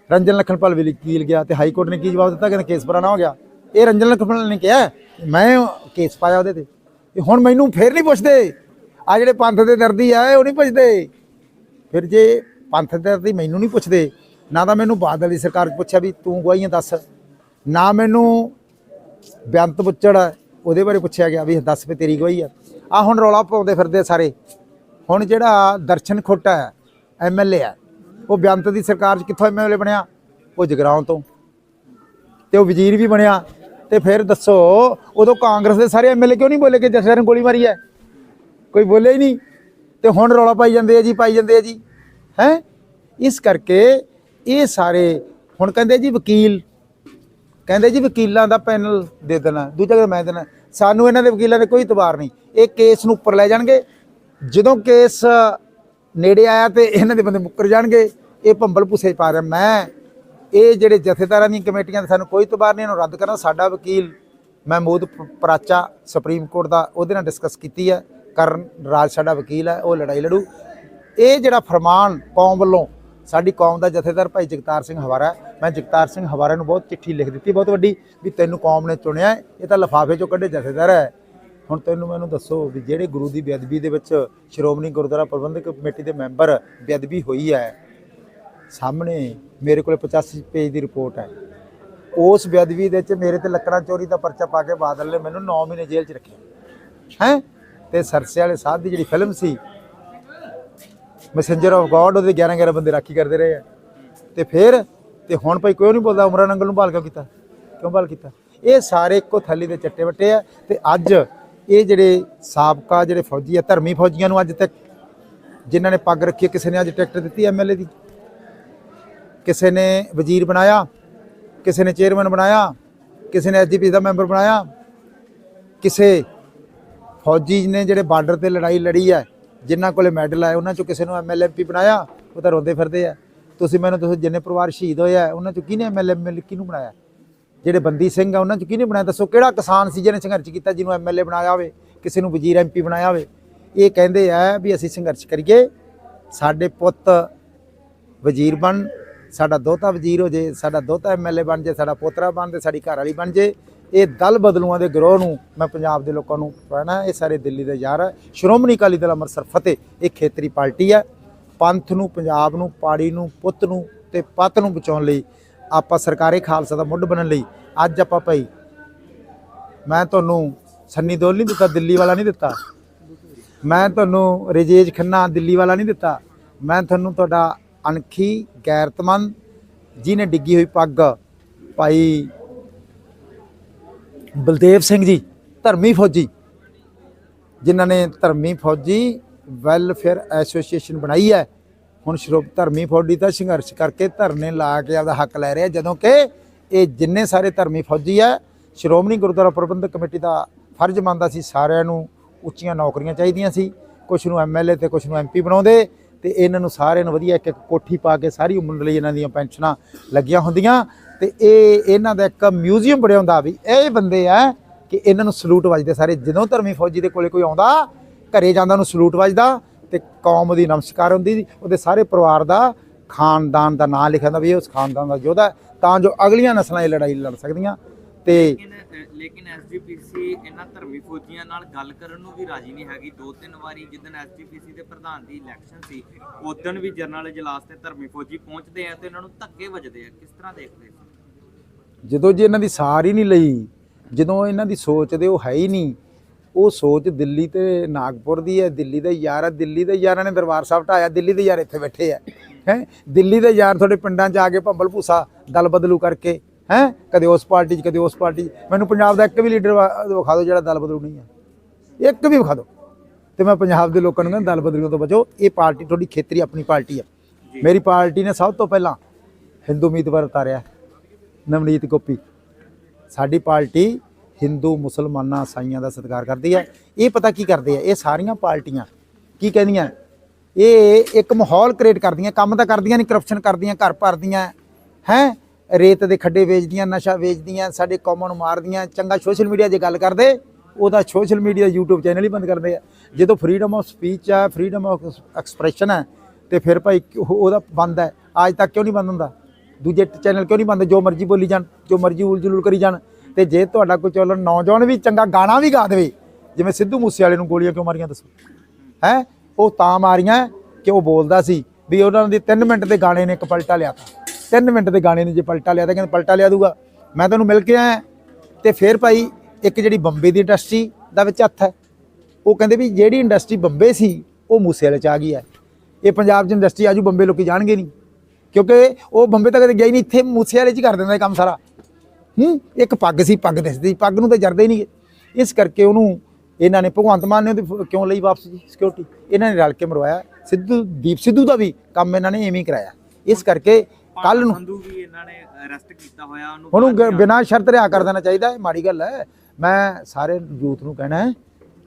ਰੰਜਨ ਲਖਨਪਾਲ ਵੀ ਵਕੀਲ ਗਿਆ ਤੇ ਹਾਈ ਕੋਰਟ ਨੇ ਕੀ ਜਵਾਬ ਦਿੱਤਾ? ਕਹਿੰਦੇ ਕੇਸ ਪੁਰਾਣਾ ਹੋ ਗਿਆ। ਇਹ ਰੰਜਨ ਲਖਨਪਾਲ ਨੇ ਕਿਹਾ ਮੈਂ ਕੇਸ ਪਾਇਆ ਉਹਦੇ ਤੇ। ਤੇ ਹੁਣ ਮੈਨੂੰ ਫੇਰ ਨਹੀਂ ਪੁੱਛਦੇ। ਆ ਜਿਹੜੇ ਪੰਥ ਦੇ ਦਰਦੀ ਆ ਉਹ ਨਹੀਂ ਪੁੱਛਦੇ। ਫਿਰ ਜੇ ਪੰਥ ਦੇ ਦਰਦੀ ਮੈਨੂੰ ਨਹੀਂ ਪੁੱਛਦੇ ਨਾ ਤਾਂ ਮੈਨੂੰ ਬਾਦਲ ਦੀ ਸਰਕਾਰ ਪੁੱਛਿਆ ਵੀ ਤੂੰ ਗਵਾਹੀਆਂ ਦੱਸ। ਨਾ ਮੈਨੂੰ ਬੇਅੰਤ ਬੁੱਚੜ ਆ, ਉਹਦੇ ਬਾਰੇ ਪੁੱਛਿਆ ਗਿਆ ਵੀ ਦੱਸ ਵੀ ਤੇਰੀ ਗਵਾਹੀ ਆ। ਆ ਹੁਣ ਰੌਲਾ ਪਾਉਂਦੇ ਫਿਰਦੇ ਸਾਰੇ। ਹੁਣ ਜਿਹੜਾ ਦਰਸ਼ਨ ਖੋਟਾ ਹੈ ਐਮਐਲਏ ਹੈ ਉਹ ਬੇਅੰਤ ਦੀ ਸਰਕਾਰ 'ਚ ਕਿੱਥੋਂ ਐਮਐਲਏ ਬਣਿਆ? ਉਹ ਜਗਰਾਉਂ ਤੋਂ। ਤੇ ਉਹ ਵਜ਼ੀਰ ਵੀ ਬਣਿਆ। ਤੇ ਫਿਰ ਦੱਸੋ, ਉਦੋਂ ਕਾਂਗਰਸ ਦੇ ਸਾਰੇ ਐਮਐਲਏ ਕਿਉਂ ਨਹੀਂ ਬੋਲੇ ਕਿ ਜਸਵਰ ਨੇ ਗੋਲੀ ਮਾਰੀ ਹੈ? ਕੋਈ ਬੋਲੇ ਹੀ ਨਹੀਂ। ਤੇ ਹੁਣ ਰੌਲਾ ਪਾਈ ਜਾਂਦੇ ਆ ਜੀ, ਪਾਈ ਜਾਂਦੇ ਆ ਜੀ। ਹੈ? ਇਸ ਕਰਕੇ ਇਹ ਸਾਰੇ, ਹੁਣ ਕਹਿੰਦੇ ਜੀ ਵਕੀਲ। ਕਹਿੰਦੇ ਜੀ ਵਕੀਲਾਂ ਦਾ ਪੈਨਲ ਦੇ ਦੇਣਾ। ਦੂਜਾ ਕਹਿੰਦਾ ਮੈਂ ਦੇਣਾ। ਸਾਨੂੰ ਇਹਨਾਂ ਦੇ ਵਕੀਲਾਂ ਦੇ ਕੋਈ ਇਤਬਾਰ ਨਹੀਂ। ਇਹ ਕੇਸ ਨੂੰ ਉੱਪਰ ਲੈ ਜਾਣਗੇ। ਜਦੋਂ ਕੇਸ ਨੇੜੇ ਆਇਆ ਤੇ ਇਹਨਾਂ ਦੇ ਬੰਦੇ ਮੁੱਕਰ ਜਾਣਗੇ। ਇਹ ਭੰਬਲ ਭੁਸੇ ਪਾ ਰਿਹਾ ਮੈਂ। ਇਹ ਜਿਹੜੇ ਜਥੇਦਾਰਾਂ ਦੀਆਂ ਕਮੇਟੀਆਂ ਦੇ ਸਾਨੂੰ ਕੋਈ ਇਤਬਾਰ ਨਹੀਂ ਇਹਨੂੰ ਰੱਦ ਕਰਨਾ। ਸਾਡਾ ਵਕੀਲ ਮਹਿਮੂਦ ਪ- ਸੁਪਰੀਮ ਕੋਰਟ ਦਾ ਉਹਦੇ ਨਾਲ ਡਿਸਕਸ ਕੀਤੀ ਹੈ। ਕਰਨ ਰਾਜ ਸਾਡਾ ਵਕੀਲ ਹੈ ਉਹ ਲੜਾਈ ਲੜੂ। ਇਹ ਜਿਹੜਾ ਫਰਮਾਨ ਕੌਮ ਵੱਲੋਂ ਸਾਡੀ ਕੌਮ ਦਾ ਜਥੇਦਾਰ ਭਾਈ ਜਗਤਾਰ ਸਿੰਘ ਹਵਾਰਾ ਮੈਂ ਜਗਤਾਰ ਸਿੰਘ ਹਵਾਰਾ ਨੂੰ ਬਹੁਤ ਚਿੱਠੀ ਲਿਖ ਦਿੱਤੀ ਬਹੁਤ ਵੱਡੀ ਵੀ ਤੈਨੂੰ ਕੌਮ ਨੇ ਚੁਣਿਆ ਹੈ, ਇਹ ਤਾਂ ਲਫਾਫੇ ਚੋਂ ਕੱਢੇ ਜਥੇਦਾਰ ਹੈ। ਹੁਣ ਤੈਨੂੰ ਮੈਨੂੰ ਦੱਸੋ ਵੀ ਜਿਹੜੇ ਗੁਰੂ ਦੀ ਬੇਅਦਬੀ ਦੇ ਵਿੱਚ ਸ਼੍ਰੋਮਣੀ ਗੁਰਦੁਆਰਾ ਪ੍ਰਬੰਧਕ ਕਮੇਟੀ ਦੇ ਮੈਂਬਰ ਬੇਅਦਬੀ ਹੋਈ ਹੈ, ਸਾਹਮਣੇ ਮੇਰੇ ਕੋਲ 85 ਪੇਜ ਦੀ ਰਿਪੋਰਟ ਹੈ। ਉਸ ਬੇਅਦਬੀ ਦੇ ਵਿੱਚ ਮੇਰੇ ਤੇ ਲੱਕੜਾਂ ਚੋਰੀ ਦਾ ਪਰਚਾ ਪਾ ਕੇ ਬਾਦਲ ਨੇ ਮੈਨੂੰ 9 ਮਹੀਨੇ ਜੇਲ੍ਹ 'ਚ ਰੱਖਿਆ। ਹੈ? ਤੇ ਸਰਸੇ ਵਾਲੇ ਸਾਹਿਬ ਦੀ ਜਿਹੜੀ ਫਿਲਮ ਸੀ ਮੈਸੇਂਜਰ ਆਫ ਗੋਡ ਉਹਦੇ 11 11 ਬੰਦੇ ਰਾਖੀ ਕਰਦੇ ਰਹੇ ਆ। ਤੇ ਫਿਰ, ਤੇ ਹੁਣ ਭਾਈ ਕੋਈ ਨਹੀਂ ਬੋਲਦਾ, ਉਮਰਾਂ ਨੰਗਲ ਨੂੰ ਭਾਲ ਕਿਉਂ ਕੀਤਾ? ਕਿਉਂ ਭਾਲ ਕੀਤਾ? ਇਹ ਸਾਰੇ ਇੱਕੋ ਥੱਲੀ ਦੇ ਚੱਟੇ ਵੱਟੇ ਆ, ਤੇ ਅੱਜ ਇਹ ਜਿਹੜੇ ਸਾਬਕਾ ਜਿਹੜੇ ਫੌਜੀ ਆ, ਧਰਮੀ ਫੌਜੀਆਂ ਨੂੰ ਅੱਜ ਤੱਕ ਜਿਨ੍ਹਾਂ ਨੇ ਪੱਗ ਰੱਖੀ ਕਿਸੇ ਨੇ ਅੱਜ ਟਿਕਟ ਦਿੱਤੀ ਐਮਐਲਏ ਦੀ? ਕਿਸੇ ਨੇ ਵਜ਼ੀਰ ਬਣਾਇਆ? ਕਿਸੇ ਨੇ ਚੇਅਰਮੈਨ ਬਣਾਇਆ? ਕਿਸੇ ਨੇ ਐਸਜੀਪੀ ਦਾ ਮੈਂਬਰ ਬਣਾਇਆ? ਕਿਸੇ ਫੌਜੀ ਨੇ ਜਿਹੜੇ ਬਾਰਡਰ ਤੇ ਲੜਾਈ ਲੜੀ ਹੈ ਜਿਨ੍ਹਾਂ ਕੋਲੇ ਮੈਡਲ ਆਏ ਉਹਨਾਂ ਚੋਂ ਕਿਸੇ ਨੂੰ ਐਮਐਲਏ ਐਮਪੀ ਬਣਾਇਆ? ਉਹ ਤਾਂ ਰੋਂਦੇ ਫਿਰਦੇ ਆ। ਤੁਸੀਂ ਮੈਨੂੰ ਦੱਸੋ, ਜਿੰਨੇ ਪਰਿਵਾਰ ਸ਼ਹੀਦ ਹੋਏ ਆ, ਉਹਨਾਂ ਚੋਂ ਕਿਹਨੇ ਐਮਐਲਏ ਐਮਐਲਏ ਕਿਹਨੂੰ ਬਣਾਇਆ? ਜਿਹੜੇ ਬੰਦੀ ਸਿੰਘ ਆ, ਉਹਨਾਂ ਚੋਂ ਕਿਹਨੇ ਬਣਾਇਆ? ਦੱਸੋ ਕਿਹੜਾ ਕਿਸਾਨ ਸੀ ਜਿਹਨੇ ਸੰਘਰਸ਼ ਕੀਤਾ, ਜਿਹਨੂੰ ਐਮਐਲਏ ਬਣਾਇਆ ਹੋਵੇ, ਕਿਸੇ ਨੂੰ ਵਜ਼ੀਰ ਐਮਪੀ ਬਣਾਇਆ ਹੋਵੇ? ਇਹ ਕਹਿੰਦੇ ਆ ਵੀ ਅਸੀਂ ਸੰਘਰਸ਼ ਕਰੀਏ, ਸਾਡੇ ਪੁੱਤ ਵਜ਼ੀਰ ਬਣ, ਸਾਡਾ ਦੋਤਾ ਵਜ਼ੀਰ ਹੋ ਜੇ, ਸਾਡਾ ਦੋਤਾ ਐਮਐਲਏ ਬਣ ਜੇ, ਸਾਡਾ ਪੋਤਰਾ ਬਣ ਤੇ ਸਾਡੀ ਘਰ ਵਾਲੀ ਬਣ ਜੇ, ਇਹ ਦਲ ਬਦਲੂਆਂ ਦੇ ਗਰੋਹ ਨੂੰ ਮੈਂ ਪੰਜਾਬ ਦੇ ਲੋਕਾਂ ਨੂੰ ਕਹਿਣਾ, ਇਹ ਸਾਰੇ ਦਿੱਲੀ ਦੇ ਯਾਰ ਹੈ ਸ਼੍ਰੋਮਣੀ ਅਕਾਲੀ ਦਲ ਅੰਮ੍ਰਿਤਸਰ ਫਤਿਹ, ਇਹ ਖੇਤਰੀ ਪਾਰਟੀ ਹੈ ਪੰਥ ਨੂੰ, ਪੰਜਾਬ ਨੂੰ, ਪਾੜੀ ਨੂੰ, ਪੁੱਤ ਨੂੰ ਤੇ ਪੱਤ ਨੂੰ ਬਚਾਉਣ ਲਈ ਆਪਾਂ ਸਰਕਾਰੀ ਖਾਲਸਾ ਦਾ ਮੁੱਢ ਬਣਨ ਲਈ ਅੱਜ ਆਪਾਂ ਭਾਈ ਮੈਂ ਤੁਹਾਨੂੰ ਸੰਨੀ ਦਿਓਲ ਨਹੀਂ ਦਿੱਤਾ, ਦਿੱਲੀ ਵਾਲਾ ਨਹੀਂ ਦਿੱਤਾ। ਮੈਂ ਤੁਹਾਨੂੰ ਰਜੇਜ ਖੰਨਾ ਦਿੱਲੀ ਵਾਲਾ ਨਹੀਂ ਦਿੱਤਾ। ਮੈਂ ਤੁਹਾਨੂੰ ਤੁਹਾਡਾ ਅਣਖੀ ਗੈਰਤਮੰਦ ਜਿਹਨੇ ਡਿੱਗੀ ਹੋਈ ਪੱਗ ਭਾਈ ਬਲਦੇਵ ਸਿੰਘ ਜੀ, ਧਰਮੀ ਫੌਜੀ, ਜਿਨ੍ਹਾਂ ਨੇ ਧਰਮੀ ਫੌਜੀ ਵੈਲਫੇਅਰ ਐਸੋਸੀਏਸ਼ਨ ਬਣਾਈ ਹੈ। ਹੁਣ ਸ਼ਰੋਪ ਧਰਮੀ ਫੌਜੀ ਤਾਂ ਸੰਘਰਸ਼ ਕਰਕੇ ਧਰਨੇ ਲਾ ਕੇ ਆਪਦਾ ਹੱਕ ਲੈ ਰਿਹਾ, ਜਦੋਂ ਕਿ ਇਹ ਜਿੰਨੇ ਸਾਰੇ ਧਰਮੀ ਫੌਜੀ ਹੈ ਸ਼੍ਰੋਮਣੀ ਗੁਰਦੁਆਰਾ ਪ੍ਰਬੰਧਕ ਕਮੇਟੀ ਦਾ ਫਰਜ਼ ਮੰਨਦਾ ਸੀ ਸਾਰਿਆਂ ਨੂੰ ਉੱਚੀਆਂ ਨੌਕਰੀਆਂ ਚਾਹੀਦੀਆਂ ਸੀ ਕੁਝ ਨੂੰ ਐਮਐਲਏ ਤੇ ਕੁਝ ਨੂੰ ਐਮਪੀ ਬਣਾਉਂਦੇ, ਤੇ ਇਹਨਾਂ ਨੂੰ ਸਾਰਿਆਂ ਨੂੰ ਵਧੀਆ ਇੱਕ ਇੱਕ ਕੋਠੀ ਪਾ ਕੇ ਸਾਰੀ ਉਮਰ ਲਈ ਇਹਨਾਂ ਦੀਆਂ ਪੈਨਸ਼ਨਾਂ ਲੱਗੀਆਂ ਹੁੰਦੀਆਂ, ਤੇ ਇਹ ਇਹਨਾਂ ਦਾ ਇੱਕ ਮਿਊਜ਼ੀਅਮ ਬਣਿਆ ਹੁੰਦਾ ਵੀ ਇਹ ਬੰਦੇ ਆ ਕਿ ਇਹਨਾਂ ਨੂੰ ਸਲੂਟ ਵੱਜਦੇ ਸਾਰੇ, ਜਦੋਂ ਧਰਮੀ ਫੌਜੀ ਦੇ ਕੋਲੇ ਕੋਈ ਆਉਂਦਾ, ਘਰੇ ਜਾਂਦਾ ਉਹਨੂੰ ਸਲੂਟ ਵੱਜਦਾ ਤੇ ਕੌਮ ਦੀ ਨਮਸਕਾਰ ਹੁੰਦੀ ਸੀ ਉਹਦੇ ਸਾਰੇ ਪਰਿਵਾਰ ਦਾ ਖਾਨਦਾਨ ਦਾ ਨਾਂ ਲਿਖਿਆ ਹੁੰਦਾ ਵੀ ਇਹ ਉਸ ਖਾਨਦਾਨ ਦਾ ਯੋਧਾ ਤਾਂ ਜੋ ਅਗਲੀਆਂ ਨਸਲਾਂ ਇਹ ਲੜਾਈ ਲੜ ਸਕਦੀਆਂ ਤੇ ਲੇਕਿਨ ਐਸਜੀਪੀਸੀ ਇਹਨਾਂ ਧਰਮੀ ਫੌਜੀਆਂ ਨਾਲ ਗੱਲ ਕਰਨ ਨੂੰ ਵੀ ਰਾਜੀ ਨਹੀਂ ਹੈਗੀ। ਦੋ ਤਿੰਨ ਵਾਰੀ ਜਿੱਦਣ ਐਸਜੀਪੀਸੀ ਦੇ ਪ੍ਰਧਾਨ ਦੀ ਇਲੈਕਸ਼ਨ ਸੀ ਉਦੋਂ ਵੀ ਜਨਰਲ ਇਜਲਾਸ ਤੇ ਧਰਮੀ ਫੌਜੀ ਪਹੁੰਚਦੇ ਆ ਤੇ ਇਹਨਾਂ ਨੂੰ ਧੱਕੇ ਵੱਜਦੇ ਆ। ਕਿਸ ਤਰ੍ਹਾਂ ਦੇਖਦੇ ਜਦੋਂ ਜੀ ਇਹਨਾਂ ਦੀ ਸਾਰ ਹੀ ਨਹੀਂ ਲਈ ਜਦੋਂ ਇਹਨਾਂ ਦੀ ਸੋਚ ਦੇ ਉਹ ਹੈ ਹੀ ਨਹੀਂ ਉਹ ਸੋਚ ਦਿੱਲੀ ਤੇ ਨਾਗਪੁਰ ਦੀ ਹੈ ਦਿੱਲੀ ਦੇ ਯਾਰ ਆ ਦਿੱਲੀ ਦੇ ਯਾਰਾਂ ਨੇ ਦਰਬਾਰ ਸਾਹਿਬ ਢਾਇਆ ਦਿੱਲੀ ਦੇ ਯਾਰ ਇੱਥੇ ਬੈਠੇ ਆ ਹੈ? ਦਿੱਲੀ ਦੇ ਯਾਰ ਤੁਹਾਡੇ ਪਿੰਡਾਂ 'ਚ ਆ ਕੇ ਭੰਬਲ ਭੂਸਾ ਦਲ ਬਦਲੂ ਕਰਕੇ ਹੈ? ਕਦੇ ਉਸ ਪਾਰਟੀ 'ਚ ਕਦੇ ਉਸ ਪਾਰਟੀ ਮੈਨੂੰ ਪੰਜਾਬ ਦਾ ਇੱਕ ਵੀ ਲੀਡਰ ਵਿਖਾ ਦਿਓ ਜਿਹੜਾ ਦਲ ਬਦਲੂ ਨਹੀਂ ਹੈ। ਇੱਕ ਵੀ ਵਿਖਾ ਦਿਓ। ਤੇ ਮੈਂ ਪੰਜਾਬ ਦੇ ਲੋਕਾਂ ਨੂੰ ਕਹਿੰਦਾ ਦਲ ਬਦਲੂਆਂ ਤੋਂ ਬਚੋ। ਇਹ ਪਾਰਟੀ ਤੁਹਾਡੀ ਖੇਤਰੀ ਆਪਣੀ ਪਾਰਟੀ ਹੈ। ਮੇਰੀ ਪਾਰਟੀ ਨੇ ਸਭ ਤੋਂ ਪਹਿਲਾਂ ਹਿੰਦੂ ਉਮੀਦਵਾਰ ਉਤਾਰਿਆ ਨਵਨੀਤ ਗੋਪੀ। ਸਾਡੀ ਪਾਰਟੀ ਹਿੰਦੂ, ਮੁਸਲਮਾਨਾਂ ਸਾਈਆਂ ਦਾ ਸਤਿਕਾਰ ਕਰਦੀ ਹੈ। ਇਹ ਪਤਾ ਕੀ ਕਰਦੇ ਆ? ਇਹ ਸਾਰੀਆਂ ਪਾਰਟੀਆਂ, ਕੀ ਕਹਿੰਦੀਆਂ? ਇਹ ਇੱਕ ਮਾਹੌਲ ਕ੍ਰੀਏਟ ਕਰਦੀਆਂ, ਕੰਮ ਤਾਂ ਕਰਦੀਆਂ ਨਹੀਂ ਕਰਪਸ਼ਨ ਕਰਦੀਆਂ, ਘਰ ਭਰਦੀਆਂ, ਹੈ? ਰੇਤ ਦੇ ਖੱਡੇ ਵੇਚਦੀਆਂ, ਨਸ਼ਾ ਵੇਚਦੀਆਂ, ਸਾਡੇ ਕੌਮਾਂ ਨੂੰ ਮਾਰਦੀਆਂ, ਚੰਗਾ ਸੋਸ਼ਲ ਮੀਡੀਆ ਜੇ ਗੱਲ ਕਰਦੇ, ਉਹਦਾ ਸੋਸ਼ਲ ਮੀਡੀਆ YouTube ਚੈਨਲ ਹੀ ਬੰਦ ਕਰਦੇ ਆ। ਜਦੋਂ ਫਰੀडम ਆਫ ਸਪੀਚ ਹੈ ਫਰੀडम ਆਫ ਐਕਸਪ੍ਰੈਸ਼ਨ ਹੈ ਤੇ ਫਿਰ ਭਾਈ ਉਹਦਾ ਬੰਦ ਹੈ ਅੱਜ ਤੱਕ ਕਿਉਂ ਨਹੀਂ ਬੰਦ ਹੁੰਦਾ? ਦੂਜੇ ਚੈਨਲ ਕਿਉਂ ਨਹੀਂ ਬੰਦ? ਜੋ ਮਰਜ਼ੀ ਬੋਲੀ ਜਾਣ, ਜੋ ਮਰਜ਼ੀ ਉਲਝੁਲ ਕਰੀ ਜਾਣ। ਤੇ ਜੇ ਤੁਹਾਡਾ ਕੋਈ ਚੈਨਲ ਨੌਜਵਾਨ ਵੀ ਚੰਗਾ ਗਾਣਾ ਵੀ ਗਾ ਦੇਵੇ, ਜਿਵੇਂ ਸਿੱਧੂ ਮੂਸੇ ਵਾਲੇ ਨੂੰ ਗੋਲੀਆਂ ਕਿਉਂ ਮਾਰੀਆਂ ਦੱਸੋ? ਹੈ? ਉਹ ਤਾਂ ਮਾਰੀਆਂ ਕਿ ਉਹ ਬੋਲਦਾ ਸੀ ਵੀ ਉਹਨਾਂ ਦੇ 3 ਮਿੰਟ ਦੇ ਗਾਣੇ ਨੇ ਇੱਕ ਪਲਟਾ ਲਿਆ ਤਾ। 3 ਮਿੰਟ ਦੇ ਗਾਣੇ ਨੇ ਜੇ ਪਲਟਾ ਲਿਆ ਤਾਂ ਕਹਿੰਦੇ ਪਲਟਾ ਲਿਆ ਦੂਗਾ। ਮੈਂ ਤੁਹਾਨੂੰ ਮਿਲ ਕੇ ਆਇਆ। ਤੇ ਫਿਰ ਭਾਈ ਇੱਕ ਜਿਹੜੀ ਬੰਬੇ ਦੀ ਇੰਡਸਟਰੀ ਦਾ ਵਿੱਚ ਹੱਥ ਹੈ, ਉਹ ਕਹਿੰਦੇ ਵੀ ਜਿਹੜੀ ਇੰਡਸਟਰੀ ਬੰਬੇ ਸੀ, ਉਹ ਮੂਸੇ ਵਾਲੇ ਚ ਆ ਗਈ ਹੈ। ਇਹ ਪੰਜਾਬ 'ਚ ਇੰਡਸਟਰੀ ਆਜੂ ਬੰਬੇ ਲੋਕੀ ਜਾਣਗੇ ਨਹੀਂ। ਕਿਉਂਕਿ ਉਹ ਬੰਬੇ ਤੱਕ ਕਦੇ ਗਿਆ ਹੀ ਨਹੀਂ, ਇੱਥੇ ਮੂਸੇ ਵਾਲੇ ਚ ਹੀ ਕਰ ਦਿੰਦਾ ਇਹ ਕੰਮ ਸਾਰਾ। ਹੂੰ? ਇੱਕ ਪੱਗ ਸੀ ਪੱਗ ਦਿਸਦੀ ਪੱਗ ਨੂੰ ਤਾਂ ਜਰਦੇ ਹੀ ਨਹੀਂ ਇਸ ਕਰਕੇ ਉਹਨੂੰ ਇਹਨਾਂ ਨੇ ਭਗਵੰਤ ਮਾਨ ਨੇ ਉਹਦੀ ਕਿਉਂ ਲਈ ਵਾਪਸ ਜੀ ਸਿਕਿਉਰਿਟੀ ਇਹਨਾਂ ਨੇ ਰਲ ਕੇ ਮਰਵਾਇਆ। ਸਿੱਧੂ ਦੀਪ ਸਿੱਧੂ ਦਾ ਵੀ ਕੰਮ ਇਹਨਾਂ ਨੇ ਐਵੇਂ ਹੀ ਕਰਾਇਆ। ਇਸ ਕਰਕੇ ਕੱਲ ਨੂੰ ਸੰਧੂ ਵੀ ਇਹਨਾਂ ਨੇ ਅਰੈਸਟ ਕੀਤਾ ਹੋਇਆ ਉਹਨੂੰ ਉਹਨੂੰ ਬਿਨਾਂ ਸ਼ਰਤ ਰਿਹਾ ਕਰ ਦੇਣਾ ਚਾਹੀਦਾ ਇਹ ਮਾੜੀ ਗੱਲ ਹੈ। ਮੈਂ ਸਾਰੇ ਯੂਥ ਨੂੰ ਕਹਿਣਾ ਹੈ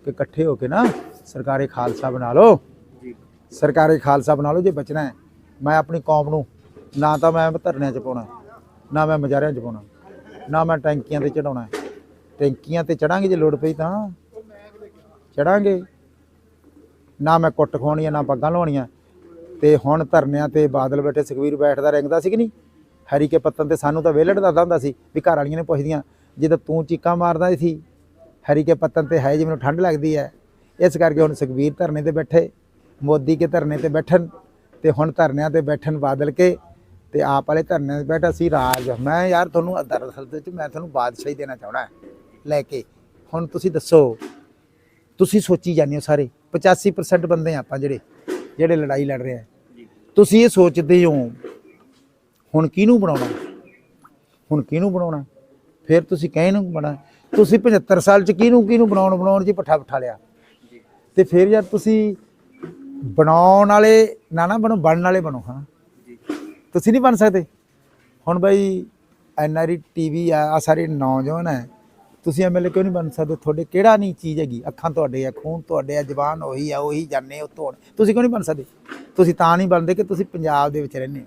ਕਿ ਇਕੱਠੇ ਹੋ ਕੇ ਨਾ ਸਰਕਾਰੀ ਖਾਲਸਾ ਬਣਾ ਲਓ। ਜੀ। ਸਰਕਾਰੀ ਖਾਲਸਾ ਬਣਾ ਲਓ ਜੇ ਬਚਣਾ ਹੈ। ਮੈਂ ਆਪਣੀ ਕੌਮ ਨੂੰ ਨਾ ਤਾਂ ਮੈਂ ਧਰਨਿਆਂ 'ਚ ਪਾਉਣਾ ਨਾ ਮੈਂ ਮਜਾਰਿਆਂ 'ਚ ਪਾਉਣਾ। ਨਾ ਮੈਂ ਟੈਂਕੀਆਂ ਤੇ ਚੜਾਉਣਾ ਟੈਂਕੀਆਂ ਤੇ ਚੜਾਂਗੇ ਜੇ ਲੋੜ ਪਈ ਤਾਂ। ਚੜਾਂਗੇ। ਨਾ ਮੈਂ ਕੁੱਟ ਖਵਾਉਣੀ ਆ ਨਾ ਪੱਗਾਂ ਲਾਉਣੀਆਂ। ਤੇ ਹੁਣ ਧਰਨਿਆਂ ਤੇ ਬਾਦਲ ਬੈਠੇ ਸੁਖਵੀਰ ਬੈਠਦਾ ਰਹਿੰਦਾ ਸੀ ਕਿ ਨਹੀਂ? ਹਰੀ ਕੇ ਪੱਤਨ ਤੇ ਸਾਨੂੰ ਤਾਂ ਵੇਲੜ ਦਾ ਹੁੰਦਾ ਸੀ ਵੀ ਘਰ ਵਾਲੀਆਂ ਨੇ ਪੁੱਛਦੀਆਂ ਜਦੋਂ ਤੂੰ ਚੀਕਾਂ ਮਾਰਦਾ ਸੀ, ਹਰੀ ਕੇ ਪੱਤਨ ਤੇ ਹੈ ਜੀ, ਮੈਨੂੰ ਠੰਡ ਲੱਗਦੀ ਹੈ। ਇਸ ਕਰਕੇ ਹੁਣ ਸੁਖਵੀਰ ਧਰਨੇ ਤੇ ਬੈਠੇ, ਮੋਦੀ ਕੇ ਧਰਨੇ ਤੇ ਬੈਠਣ ਤੇ ਹੁਣ ਧਰਨਿਆਂ ਤੇ ਬੈਠਣ ਬਾਦਲ ਕੇ ਤੇ ਆਪ ਵਾਲੇ ਧਰਨਿਆਂ ਤੇ ਬੈਠਾ ਸੀ ਰਾਜ ਮੈਂ ਯਾਰ ਤੁਹਾਨੂੰ ਦਰਅਸਲ ਵਿੱਚ ਮੈਂ ਤੁਹਾਨੂੰ ਬਾਦਸ਼ਾਹੀ ਦੇਣਾ ਚਾਹਣਾ ਲੈ ਕੇ। ਹੁਣ ਤੁਸੀਂ ਦੱਸੋ ਤੁਸੀਂ ਸੋਚੀ ਜਾਂਦੇ ਹੋ ਸਾਰੇ 85% ਬੰਦੇ ਆ ਆਪਾਂ ਜਿਹੜੇ ਜਿਹੜੇ ਲੜਾਈ ਲੜ ਰਹੇ ਆ। ਤੁਸੀਂ ਇਹ ਸੋਚਦੇ ਹੋ ਹੁਣ ਕਿਹਨੂੰ ਬਣਾਉਣਾ? ਹੁਣ ਕਿਹਨੂੰ ਬਣਾਉਣਾ? ਫਿਰ ਤੁਸੀਂ ਕਹੇ ਨੂੰ ਬਣਾ ਤੁਸੀਂ 75 ਸਾਲ ਚ ਕਿਹਨੂੰ ਕਿਹਨੂੰ ਬਣਾਉਣ ਬਣਾਉਣ ਚ ਪੱਠਾ ਪਠਾ ਲਿਆ। ਤੇ ਫਿਰ ਯਾਰ ਤੁਸੀਂ ਬਣਾਉਣ ਵਾਲੇ ਨਾ ਨਾ ਬਣੋ ਬਣਨ ਵਾਲੇ ਬਣੋ ਹਾਂ। ਤੁਸੀਂ ਨਹੀਂ ਬਣ ਸਕਦੇ। ਹੁਣ ਬਈ ਐਨਆਰਈ ਟੀਵੀ ਆ ਆ ਸਾਰੇ ਨੌਜਵਾਨ ਹੈ। ਤੁਸੀਂ ਐਮਐਲਏ ਕਿਉਂ ਨਹੀਂ ਬਣ ਸਕਦੇ? ਤੁਹਾਡੇ ਕਿਹੜਾ ਨਹੀਂ ਚੀਜ਼ ਹੈਗੀ? ਅੱਖਾਂ ਤੁਹਾਡੇ ਆ, ਖੂਨ ਤੁਹਾਡੇ ਆ, ਜ਼ਬਾਨ ਉਹੀ ਆ, ਉਹੀ ਜਾਣੇ ਉਹ ਤੋਂ ਤੁਸੀਂ ਕਿਉਂ ਨਹੀਂ ਬਣ ਸਕਦੇ? ਤੁਸੀਂ ਤਾਂ ਨਹੀਂ ਬਣਦੇ ਕਿ ਤੁਸੀਂ ਪੰਜਾਬ ਦੇ ਵਿੱਚ ਰਹਿੰਦੇ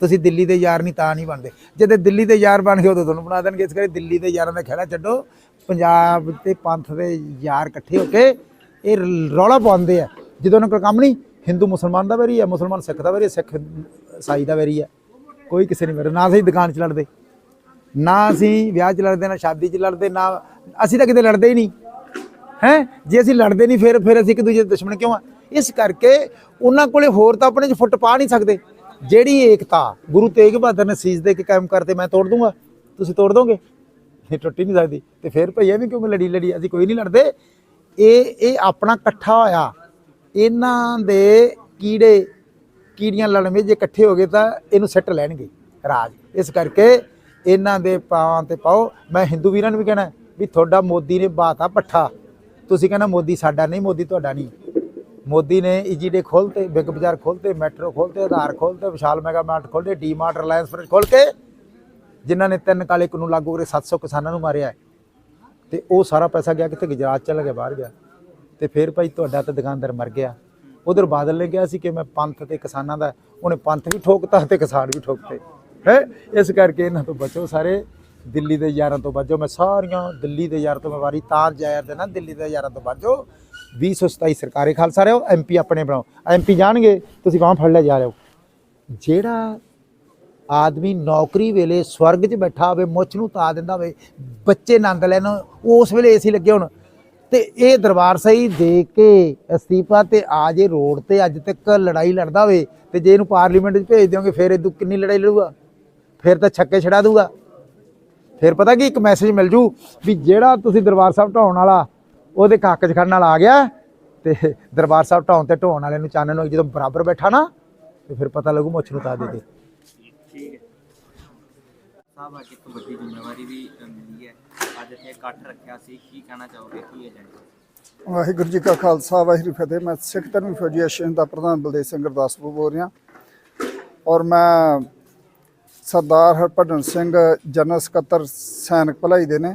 ਤੁਸੀਂ ਦਿੱਲੀ ਦੇ ਯਾਰ ਨਹੀਂ, ਤਾਂ ਨਹੀਂ ਬਣਦੇ। ਜਦੋਂ ਦਿੱਲੀ ਦੇ ਯਾਰ ਬਣ ਗਏ, ਉਦੋਂ ਤੁਹਾਨੂੰ ਬਣਾ ਦੇਣਗੇ। ਇਸ ਕਰਕੇ ਦਿੱਲੀ ਦੇ ਯਾਰਾਂ ਦਾ ਖਹਿੜਾ ਛੱਡੋ। ਪੰਜਾਬ ਤੇ ਪੰਥ ਦੇ ਯਾਰ ਇਕੱਠੇ ਹੋ ਕੇ ਇਹ ਰੌਲਾ ਪਾਉਂਦੇ ਆ। ਜਦੋਂ ਉਹਨਾਂ ਕੋਲ ਕੰਮ ਨਹੀਂ ਹਿੰਦੂ ਮੁਸਲਮਾਨ ਦਾ ਵੈਰੀ ਹੈ, ਮੁਸਲਮਾਨ ਸਿੱਖ ਦਾ ਵੈਰੀ ਹੈ, ਸਿੱਖ ਈਸਾਈ ਦਾ ਵੈਰੀ ਹੈ। ਕੋਈ ਕਿਸੇ ਨਹੀਂ ਵੈਰੀ, ਨਾ ਅਸੀਂ ਦੁਕਾਨ 'ਚ ਲੜਦੇ, ਨਾ ਅਸੀਂ ਵਿਆਹ 'ਚ ਲੜਦੇ, ਨਾ ਸ਼ਾਦੀ 'ਚ ਲੜਦੇ, ਨਾ ਅਸੀਂ ਤਾਂ ਕਿਤੇ ਲੜਦੇ ਹੀ ਨਹੀਂ। ਹੈ? ਜੇ ਅਸੀਂ ਲੜਦੇ ਨਹੀਂ, ਫਿਰ ਫਿਰ ਅਸੀਂ ਇੱਕ ਦੂਜੇ ਦੇ ਦੁਸ਼ਮਣ ਕਿਉਂ ਆ? ਇਸ ਕਰਕੇ ਉਹਨਾਂ ਕੋਲੇ ਹੋਰ ਤਾਂ ਆਪਣੇ 'ਚ ਫੁੱਟ ਪਾ ਨਹੀਂ ਸਕਦੇ। ਜਿਹੜੀ ਏਕਤਾ, ਗੁਰੂ ਤੇਗ ਬਹਾਦਰ ਨੇ ਸੀਸ ਦੇ ਕੇ ਕਾਇਮ ਕਰਤੇ, ਮੈਂ ਤੋੜ ਦੂੰਗਾ। ਤੁਸੀਂ ਤੋੜ ਦੋਗੇ? ਇਹ ਟੁੱਟ ਹੀ ਨਹੀਂ ਸਕਦੀ। ਤੇ ਫਿਰ ਭਈਆ ਵੀ ਕਿਉਂਕਿ ਲੜੀ ਲੜੀ ਅਸੀਂ ਕੋਈ ਨਹੀਂ ਲੜਦੇ। ਇਹ ਇਹ ਆਪਣਾ ਇਕੱਠਾ ਹੋਇਆ। ਇਹਨਾਂ ਦੇ ਕੀੜੇ, ਕੀੜੀਆਂ ਲੜਵੇਂ ਜੇ ਇਕੱਠੇ ਹੋ ਗਏ ਤਾਂ ਇਹਨੂੰ ਸੱਟ ਲੈਣਗੇ ਰਾਜ। ਇਸ ਕਰਕੇ ਇਹਨਾਂ ਦੇ ਪਾਵਾਂ ਤੇ ਪਾਓ। ਮੈਂ ਹਿੰਦੂ ਵੀਰਾਂ ਨੂੰ ਵੀ ਕਹਿਣਾ ਵੀ ਤੁਹਾਡਾ ਮੋਦੀ ਨੇ ਬਾਤਾ ਪੱਠਾ। ਤੁਸੀਂ ਕਹਿੰਦਾ ਮੋਦੀ ਸਾਡਾ ਨਹੀਂ, ਮੋਦੀ ਤੁਹਾਡਾ ਨਹੀਂ। ਮੋਦੀ ਨੇ ਈਜੀਡੇ ਖੋਲਤੇ, ਬਿਗ ਬਾਜ਼ਾਰ ਖੋਲਤੇ, ਮੈਟਰੋ ਖੋਲਤੇ, ਆਧਾਰ ਖੋਲਤੇ, ਵਿਸ਼ਾਲ ਮੈਗਾ ਮਾਰਟ ਖੋਲਤੇ, ਡੀਮਾਰਟ, ਰਿਲਾਇੰਸ ਫਰੈਸ਼ ਖੋਲ ਕੇ ਜਿਨ੍ਹਾਂ ਨੇ ਤਿੰਨ ਕਾਲੇ ਕਾਨੂੰਨ ਲਾਗੂ ਕਰੇ 700 ਕਿਸਾਨਾਂ ਨੂੰ ਮਾਰਿਆ। ਹੈ। ਤੇ ਉਹ ਸਾਰਾ ਪੈਸਾ ਗਿਆ ਕਿਤੇ ਗੁਜਰਾਤ ਚਲਾ ਗਿਆ, ਬਾਹਰ ਗਿਆ। ਤੇ ਫਿਰ ਭਾਈ ਤੁਹਾਡਾ ਤਾਂ ਦੁਕਾਨਦਾਰ ਮਰ ਗਿਆ। ਉਧਰ ਬਾਦਲ ਨੇ ਕਿਹਾ ਸੀ ਕਿ ਮੈਂ ਪੰਥ ਤੇ ਕਿਸਾਨਾਂ ਦਾ, ਉਹਨੇ ਪੰਥ ਵੀ ਠੋਕਤਾ ਤੇ ਕਿਸਾਨ ਵੀ ਠੋਕਤੇ। ਹੈ? ਇਸ ਕਰਕੇ ਇਹਨਾਂ ਤੋਂ ਬਚੋ ਸਾਰੇ। ਦਿੱਲੀ ਦੇ ਯਾਰਾਂ ਤੋਂ ਬਚੋ। ਮੈਂ ਸਾਰੀਆਂ ਦਿੱਲੀ ਦੇ ਯਾਰਾਂ ਤੋਂ, ਮੈਂ ਵਾਰੀ ਤਾਂ ਜਾਇਰ ਦੇ ਨਾ ਦਿੱਲੀ ਦੇ ਯਾਰਾਂ ਤੋਂ ਬਚੋ। 227 ਸਰਕਾਰੀ ਖਾਲਸਾ ਰਹੋ ਐਮਪੀ ਆਪਣੇ ਬਣਾਓ। ਐਮਪੀ ਜਾਣਗੇ, ਤੁਸੀਂ ਬਾਹਾਂ ਫੜ ਲੈ ਜਾ ਰਹੇ ਹੋ। ਜਿਹੜਾ ਆਦਮੀ ਨੌਕਰੀ ਵੇਲੇ ਸਵਰਗ 'ਚ ਬੈਠਾ ਹੋਵੇ, ਮੁੱਛ ਨੂੰ ਤਾ ਦਿੰਦਾ ਹੋਵੇ, ਬੱਚੇ ਨੰਦ ਲੈਣ, ਉਸ ਵੇਲੇ ਏਸੀ ਲੱਗੇ ਹੁਣ। ਤੇ ਇਹ ਦਰਬਾਰ ਸਹੀ ਦੇ ਕੇ ਅਸਤੀਫਾ ਤੇ ਆ ਜੇ ਰੋਡ ਤੇ ਅੱਜ ਤੱਕ ਲੜਾਈ ਲੜਦਾ ਹੋਵੇ ਤੇ ਜੇ ਇਹਨੂੰ ਪਾਰਲੀਮੈਂਟ 'ਚ ਭੇਜ ਦਿਓਗੇ, ਫਿਰ ਇਹ ਕਿੰਨੀ ਲੜਾਈ ਲੜੂਗਾ? ਫਿਰ ਤਾਂ ਛੱਕੇ ਛੜਾ ਦੂਗਾ। ਫਿਰ ਪਤਾ ਕੀ, ਇੱਕ ਮੈਸੇਜ ਮਿਲ ਜੂ ਵੀ ਜਿਹੜਾ ਤੁਸੀਂ ਦਰਬਾਰ ਸਾਹਿਬ ਢਾਉਣ ਵਾਲਾ, ਉਹਦੇ ਕੱਕ 'ਚ ਖੜਨ ਵਾਲਾ ਆ ਗਿਆ ਤੇ ਦਰਬਾਰ ਸਾਹਿਬ ਢਾਉਣ ਤੇ ਢਾਉਣ ਵਾਲੇ ਨੂੰ ਚਾਨਣ ਨੂੰ ਜਦੋਂ ਬਰਾਬਰ ਬੈਠਾ ਨਾ, ਤੇ ਫਿਰ ਪਤਾ ਲੱਗੂ ਮੁੱਛ ਨੂੰ ਤਾ ਦੇ ਦੇ। ਠੀਕ ਹੈ ਸਾਹਿਬ, ਅੱਜ ਇੱਕ ਵੱਡੀ ਜ਼ਿੰਮੇਵਾਰੀ ਵੀ ਮਿਲੀ ਹੈ। ਅੱਜ ਇੱਥੇ ਇਕੱਠ ਰੱਖਿਆ ਸੀ, ਕੀ ਕਹਿਣਾ ਚਾਹੋਗੇ, ਕੀ ਏਜੰਡਾ ਵਾਹਿਗੁਰੂ ਜੀ ਕਾ ਖਾਲਸਾ, ਵਾਹਿਗੁਰੂ ਫਤਿਹ। ਮੈਂ ਸਿੱਖ ਧਰਮ ਫੌਜੀ ਐਸੋਸੀਏਸ਼ਨ ਦਾ ਪ੍ਰਧਾਨ ਬਲਦੇਵ ਸਿੰਘ ਗੁਰਦਾਸਪੁਰ ਬੋਲ ਰਿਹਾ। ਔਰ ਮੈਂ ਸਰਦਾਰ ਹਰਭਜਨ ਸਿੰਘ ਜਨਰਲ ਸਕੱਤਰ ਸੈਨਿਕ ਭਲਾਈ ਦੇ ਨੇ।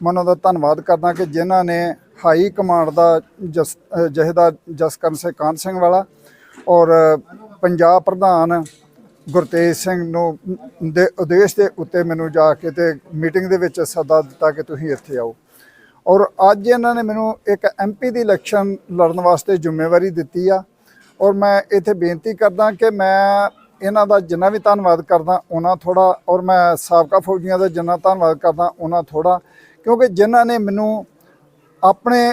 ਮੈਂ ਉਹਨਾਂ ਦਾ ਧੰਨਵਾਦ ਕਰਦਾ ਕਿ ਜਿਨ੍ਹਾਂ ਨੇ ਹਾਈ ਕਮਾਂਡ ਦਾ ਜਸ, ਅਹ ਜਥੇਦਾਰ ਜਸਕਰਨ ਸਿੰਘ ਕਾਂਤ ਸਿੰਘ ਵਾਲਾ ਔਰ ਪੰਜਾਬ ਪ੍ਰਧਾਨ ਗੁਰਤੇਜ ਸਿੰਘ ਨੂੰ ਦੇ ਉਦੇਸ਼ ਦੇ ਉੱਤੇ ਮੈਨੂੰ ਜਾ ਕੇ ਤੇ ਮੀਟਿੰਗ ਦੇ ਵਿੱਚ ਸੱਦਾ ਦਿੱਤਾ ਕਿ ਤੁਸੀਂ ਇੱਥੇ ਆਓ। ਔਰ ਅੱਜ ਇਹਨਾਂ ਨੇ ਮੈਨੂੰ ਇੱਕ ਐਮਪੀ ਦੀ ਇਲੈਕਸ਼ਨ ਲੜਨ ਵਾਸਤੇ ਜ਼ਿੰਮੇਵਾਰੀ ਦਿੱਤੀ ਆ। ਔਰ ਮੈਂ ਇੱਥੇ ਬੇਨਤੀ ਕਰਦਾ ਕਿ ਮੈਂ ਇਹਨਾਂ ਦਾ ਜਿੰਨਾ ਵੀ ਧੰਨਵਾਦ ਕਰਦਾ ਉਹਨਾਂ ਥੋੜਾ ਔਰ ਮੈਂ ਸਾਬਕਾ ਫੌਜੀਆਂ ਦਾ ਜਿੰਨਾ ਧੰਨਵਾਦ ਕਰਦਾ ਉਹਨਾਂ ਥੋੜਾ ਕਿਉਂਕਿ ਜਿਨ੍ਹਾਂ ਨੇ ਮੈਨੂੰ ਆਪਣੇ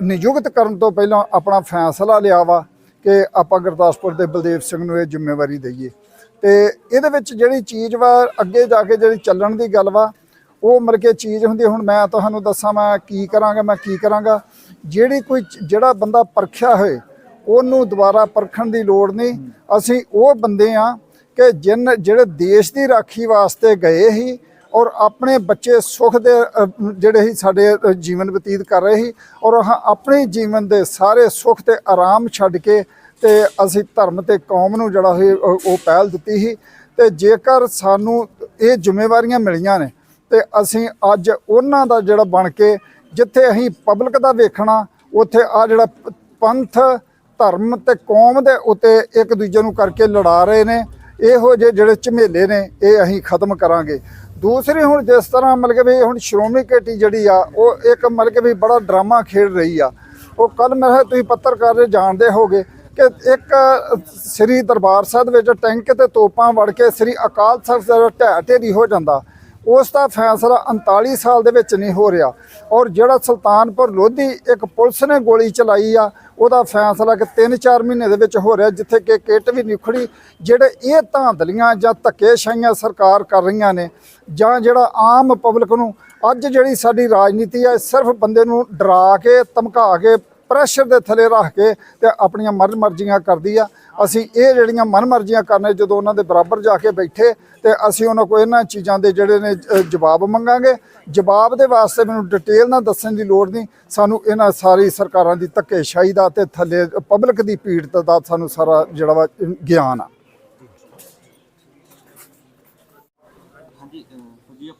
ਨਿਯੁਕਤ ਕਰਨ ਤੋਂ ਪਹਿਲਾਂ ਆਪਣਾ ਫੈਸਲਾ ਲਿਆ ਵਾ ਕਿ ਆਪਾਂ ਗੁਰਦਾਸਪੁਰ ਦੇ ਬਲਦੇਵ ਸਿੰਘ ਨੂੰ ਇਹ ਜ਼ਿੰਮੇਵਾਰੀ ਦਈਏ। ਤੇ ਇਹਦੇ ਵਿੱਚ ਜਿਹੜੀ ਚੀਜ਼ ਵਾ, ਅੱਗੇ ਜਾ ਕੇ ਜਿਹੜੀ ਚੱਲਣ ਦੀ ਗੱਲ ਵਾ, ਉਹ ਮਤਲਬ ਕਿ ਚੀਜ਼ ਹੁੰਦੀ ਹੁਣ ਮੈਂ ਤੁਹਾਨੂੰ ਦੱਸਾਂ, ਮੈਂ ਕੀ ਕਰਾਂਗਾ, ਮੈਂ ਕੀ ਕਰਾਂਗਾ। ਜਿਹੜੀ ਕੋਈ ਜਿਹੜਾ ਬੰਦਾ ਪਰਖਿਆ ਹੋਏ, ਉਹਨੂੰ ਦੁਬਾਰਾ ਪਰਖਣ ਦੀ ਲੋੜ ਨਹੀਂ। ਅਸੀਂ ਉਹ ਬੰਦੇ ਆ ਕਿ ਜਿਨ, ਜਿਹੜੇ ਦੇਸ਼ ਦੀ ਰਾਖੀ ਵਾਸਤੇ ਗਏ ਸੀ ਔਰ ਆਪਣੇ ਬੱਚੇ ਸੁਖ ਦੇ ਜਿਹੜੇ ਸੀ ਸਾਡੇ ਜੀਵਨ ਬਤੀਤ ਕਰ ਰਹੇ ਸੀ ਔਰ ਆਹ ਆਪਣੇ ਜੀਵਨ ਦੇ ਸਾਰੇ ਸੁਖ ਤੇ ਆਰਾਮ ਛੱਡ ਕੇ ਤੇ ਅਸੀਂ ਧਰਮ ਤੇ ਕੌਮ ਨੂੰ ਜਿਹੜਾ ਸੀ ਉਹ ਪਹਿਲ ਦਿੱਤੀ ਸੀ ਤੇ ਜੇਕਰ ਸਾਨੂੰ ਇਹ ਜ਼ਿੰਮੇਵਾਰੀਆਂ ਮਿਲੀਆਂ ਨੇ ਤੇ ਅਸੀਂ ਅੱਜ ਉਹਨਾਂ ਦਾ ਜਿਹੜਾ ਬਣ ਕੇ ਜਿੱਥੇ ਅਸੀਂ ਪਬਲਿਕ ਦਾ ਵੇਖਣਾ, ਉੱਥੇ ਆ ਜਿਹੜਾ ਪੰਥ, ਧਰਮ ਤੇ ਕੌਮ ਦੇ ਉੱਤੇ ਇੱਕ ਦੂਜੇ ਨੂੰ ਕਰਕੇ ਲੜਾ ਰਹੇ ਨੇ, ਇਹੋ ਜਿਹੇ ਜਿਹੜੇ ਝਮੇਲੇ ਨੇ, ਇਹ ਅਸੀਂ ਖਤਮ ਕਰਾਂਗੇ। ਦੂਸਰੀ ਹੁਣ ਜਿਸ ਤਰ੍ਹਾਂ ਮਤਲਬ ਕਿ ਵੀ ਹੁਣ ਸ਼੍ਰੋਮਣੀ ਕਮੇਟੀ ਜਿਹੜੀ ਆ, ਉਹ ਇੱਕ ਮਤਲਬ ਕਿ ਵੀ ਬੜਾ ਡਰਾਮਾ ਖੇਡ ਰਹੀ ਆ। ਉਹ ਕੱਲ ਮੈਂ ਤੁਸੀਂ ਪੱਤਰਕਾਰ ਜਾਣਦੇ ਹੋਗੇ ਕਿ ਇੱਕ ਸ੍ਰੀ ਦਰਬਾਰ ਸਾਹਿਬ ਵਿੱਚ ਟੈਂਕ ਤੇ ਤੋਪਾਂ ਵੜ ਕੇ ਸ੍ਰੀ ਅਕਾਲ ਤਖਤ ਦਾ ਢਹਿ ਢੇਰੀ ਹੋ ਜਾਂਦਾ, ਉਸ ਦਾ ਫੈਸਲਾ 39 ਸਾਲ ਦੇ ਵਿੱਚ ਨਹੀਂ ਹੋ ਰਿਹਾ। ਔਰ ਜਿਹੜਾ ਸੁਲਤਾਨਪੁਰ ਲੋਧੀ ਇੱਕ ਪੁਲਿਸ ਨੇ ਗੋਲੀ ਚਲਾਈ ਆ, ਉਹਦਾ ਫੈਸਲਾ ਕਿ 3-4 ਮਹੀਨੇ ਦੇ ਵਿੱਚ ਹੋ ਰਿਹਾ, ਜਿੱਥੇ ਕਿ ਕਿੱਟ ਵੀ ਨਿਖੜੀ, ਜਿਹੜੇ ਇਹ ਧਾਂਦਲੀਆਂ ਜਾਂ ਧੱਕੇਸ਼ਾਹੀਆਂ ਸਰਕਾਰ ਕਰ ਰਹੀਆਂ ਨੇ ਜਾਂ ਜਿਹੜਾ ਆਮ ਪਬਲਿਕ ਨੂੰ ਅੱਜ ਜਿਹੜੀ ਸਾਡੀ ਰਾਜਨੀਤੀ ਹੈ ਸਿਰਫ ਬੰਦੇ ਨੂੰ ਡਰਾ ਕੇ, ਧਮਕਾ ਕੇ ਪ੍ਰੈਸ਼ਰ ਦੇ ਥੱਲੇ ਰੱਖ ਕੇ ਤੇ ਆਪਣੀਆਂ ਮਨ ਮਰਜ਼ੀਆਂ ਕਰਦੀ ਆ। ਅਸੀਂ ਇਹ ਜਿਹੜੀਆਂ ਮਨ ਮਰਜ਼ੀਆਂ ਕਰਨੇ, ਜਦੋਂ ਉਹਨਾਂ ਦੇ ਬਰਾਬਰ ਜਾ ਕੇ ਬੈਠੇ ਤੇ ਅਸੀਂ ਉਹਨਾਂ ਕੋਲ ਇਹਨਾਂ ਚੀਜ਼ਾਂ ਦੇ ਜਿਹੜੇ ਨੇ ਜਵਾਬ ਮੰਗਾਂਗੇ। ਜਵਾਬ ਦੇ ਵਾਸਤੇ ਮੈਨੂੰ ਡਿਟੇਲ ਨਾਲ ਦੱਸਣ ਦੀ ਲੋੜ ਨਹੀਂ। ਸਾਨੂੰ ਇਹਨਾਂ ਸਾਰੀ ਸਰਕਾਰਾਂ ਦੀ ਧੱਕੇਸ਼ਾਹੀ ਦਾ ਤੇ ਥੱਲੇ ਪਬਲਿਕ ਦੀ ਪੀੜਤ ਦਾ ਸਾਨੂੰ ਸਾਰਾ ਜਿਹੜਾ ਵਾ ਗਿਆਨ ਆ।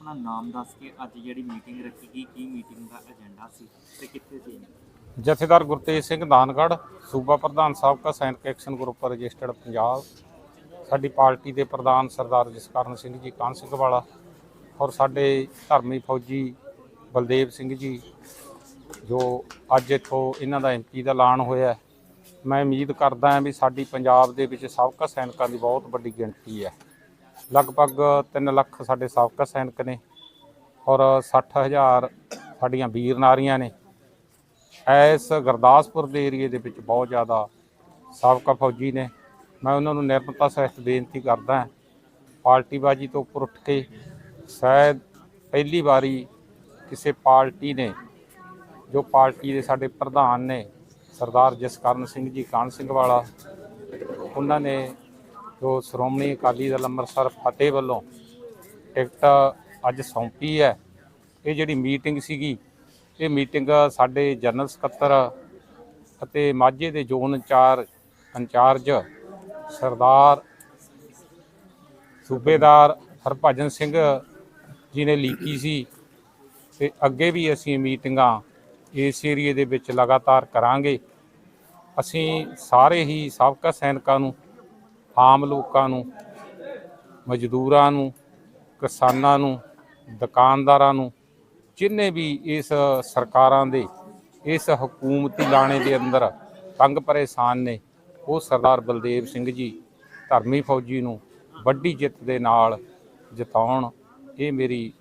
ਆਪਣਾ ਨਾਮ ਦੱਸ ਕੇ ਅੱਜ ਜਿਹੜੀ ਮੀਟਿੰਗ ਰੱਖੀ ਗਈ, ਕੀ ਮੀਟਿੰਗ ਦਾ ਏਜੰਡਾ ਸੀ ਤੇ ਕਿੱਥੇ ਸੀ? ਜਥੇਦਾਰ ਗੁਰਤੇਜ ਸਿੰਘ ਦਾਨਗੜ੍ਹ, ਸੂਬਾ ਪ੍ਰਧਾਨ ਸਾਬਕਾ ਸੈਨਿਕ ਐਕਸ਼ਨ ਗਰੁੱਪ ਰਜਿਸਟਰਡ ਪੰਜਾਬ, ਸਾਡੀ ਪਾਰਟੀ ਦੇ ਪ੍ਰਧਾਨ ਸਰਦਾਰ ਜਸਕਰਨ ਸਿੰਘ ਜੀ ਕਾਨ ਸਿੰਘ ਵਾਲਾ ਔਰ ਸਾਡੇ ਧਰਮੀ ਫੌਜੀ ਬਲਦੇਵ ਸਿੰਘ ਜੀ, ਜੋ ਅੱਜ ਇੱਥੋਂ ਇਹਨਾਂ ਦਾ ਐਮਪੀ ਦਾ ਐਲਾਨ ਹੋਇਆ ਮੈਂ ਉਮੀਦ ਕਰਦਾ ਹਾਂ ਵੀ ਸਾਡੀ ਪੰਜਾਬ ਦੇ ਵਿੱਚ ਸਾਬਕਾ ਸੈਨਿਕਾਂ ਦੀ ਬਹੁਤ ਵੱਡੀ ਗਿਣਤੀ ਹੈ। ਲਗਭਗ 3 ਲੱਖ ਸਾਡੇ ਸਾਬਕਾ ਸੈਨਿਕ ਨੇ ਔਰ 60000 ਸਾਡੀਆਂ ਵੀਰ ਨਾਰੀਆਂ ਨੇ। ਇਸ ਗੁਰਦਾਸਪੁਰ ਦੇ ਏਰੀਏ ਦੇ ਵਿੱਚ ਬਹੁਤ ਜ਼ਿਆਦਾ ਸਾਬਕਾ ਫੌਜੀ ਨੇ। ਮੈਂ ਉਹਨਾਂ ਨੂੰ ਨਿਰਮਤਾ ਸਹਿਤ ਬੇਨਤੀ ਕਰਦਾ ਹਾਂ, ਪਾਰਟੀਬਾਜੀ ਤੋਂ ਉੱਪਰ ਉੱਠ ਕੇ ਸ਼ਾਇਦ ਪਹਿਲੀ ਵਾਰੀ ਕਿਸੇ ਪਾਰਟੀ ਨੇ, ਜੋ ਪਾਰਟੀ ਦੇ ਸਾਡੇ ਪ੍ਰਧਾਨ ਨੇ ਸਰਦਾਰ ਜਸਕਰਨ ਸਿੰਘ ਜੀ ਕਾਨ ਸਿੰਘ ਵਾਲਾ, ਉਹਨਾਂ ਨੇ ਜੋ ਸ਼੍ਰੋਮਣੀ ਅਕਾਲੀ ਦਲ ਅੰਮ੍ਰਿਤਸਰ ਫਤਿਹ ਵੱਲੋਂ ਟਿਕਟ ਅੱਜ ਸੌਂਪੀ ਹੈ, ਇਹ ਜਿਹੜੀ ਮੀਟਿੰਗ ਸੀਗੀ, ਇਹ ਮੀਟਿੰਗ ਸਾਡੇ ਜਨਰਲ ਸਕੱਤਰ ਅਤੇ ਮਾਝੇ ਦੇ ਜ਼ੋਨ 4 ਇੰਚਾਰਜ ਸਰਦਾਰ ਸੂਬੇਦਾਰ ਹਰਭਜਨ ਸਿੰਘ ਜੀ ਨੇ ਲੀਕੀ ਸੀ ਤੇ ਅੱਗੇ ਵੀ ਅਸੀਂ ਮੀਟਿੰਗਾਂ ਇਸ ਏਰੀਏ ਦੇ ਵਿੱਚ ਲਗਾਤਾਰ ਕਰਾਂਗੇ। ਅਸੀਂ ਸਾਰੇ ਹੀ ਸਾਬਕਾ ਸੈਨਿਕਾਂ ਨੂੰ ਆਮ ਲੋਕਾਂ ਨੂੰ, ਮਜ਼ਦੂਰਾਂ ਨੂੰ, ਕਿਸਾਨਾਂ ਨੂੰ, ਦੁਕਾਨਦਾਰਾਂ ਨੂੰ, ਜਿੰਨੇ ਵੀ ਇਸ ਸਰਕਾਰਾਂ ਦੇ, ਇਸ ਹਕੂਮਤੀ ਲਾਣੇ ਦੇ ਅੰਦਰ ਤੰਗ ਪਰੇਸ਼ਾਨ ਨੇ, ਉਹ ਸਰਦਾਰ ਬਲਦੇਵ ਸਿੰਘ ਜੀ ਧਰਮੀ ਫੌਜੀ ਨੂੰ ਵੱਡੀ ਜਿੱਤ ਦੇ ਨਾਲ ਜਿਤਾਉਣ, ਇਹ ਮੇਰੀ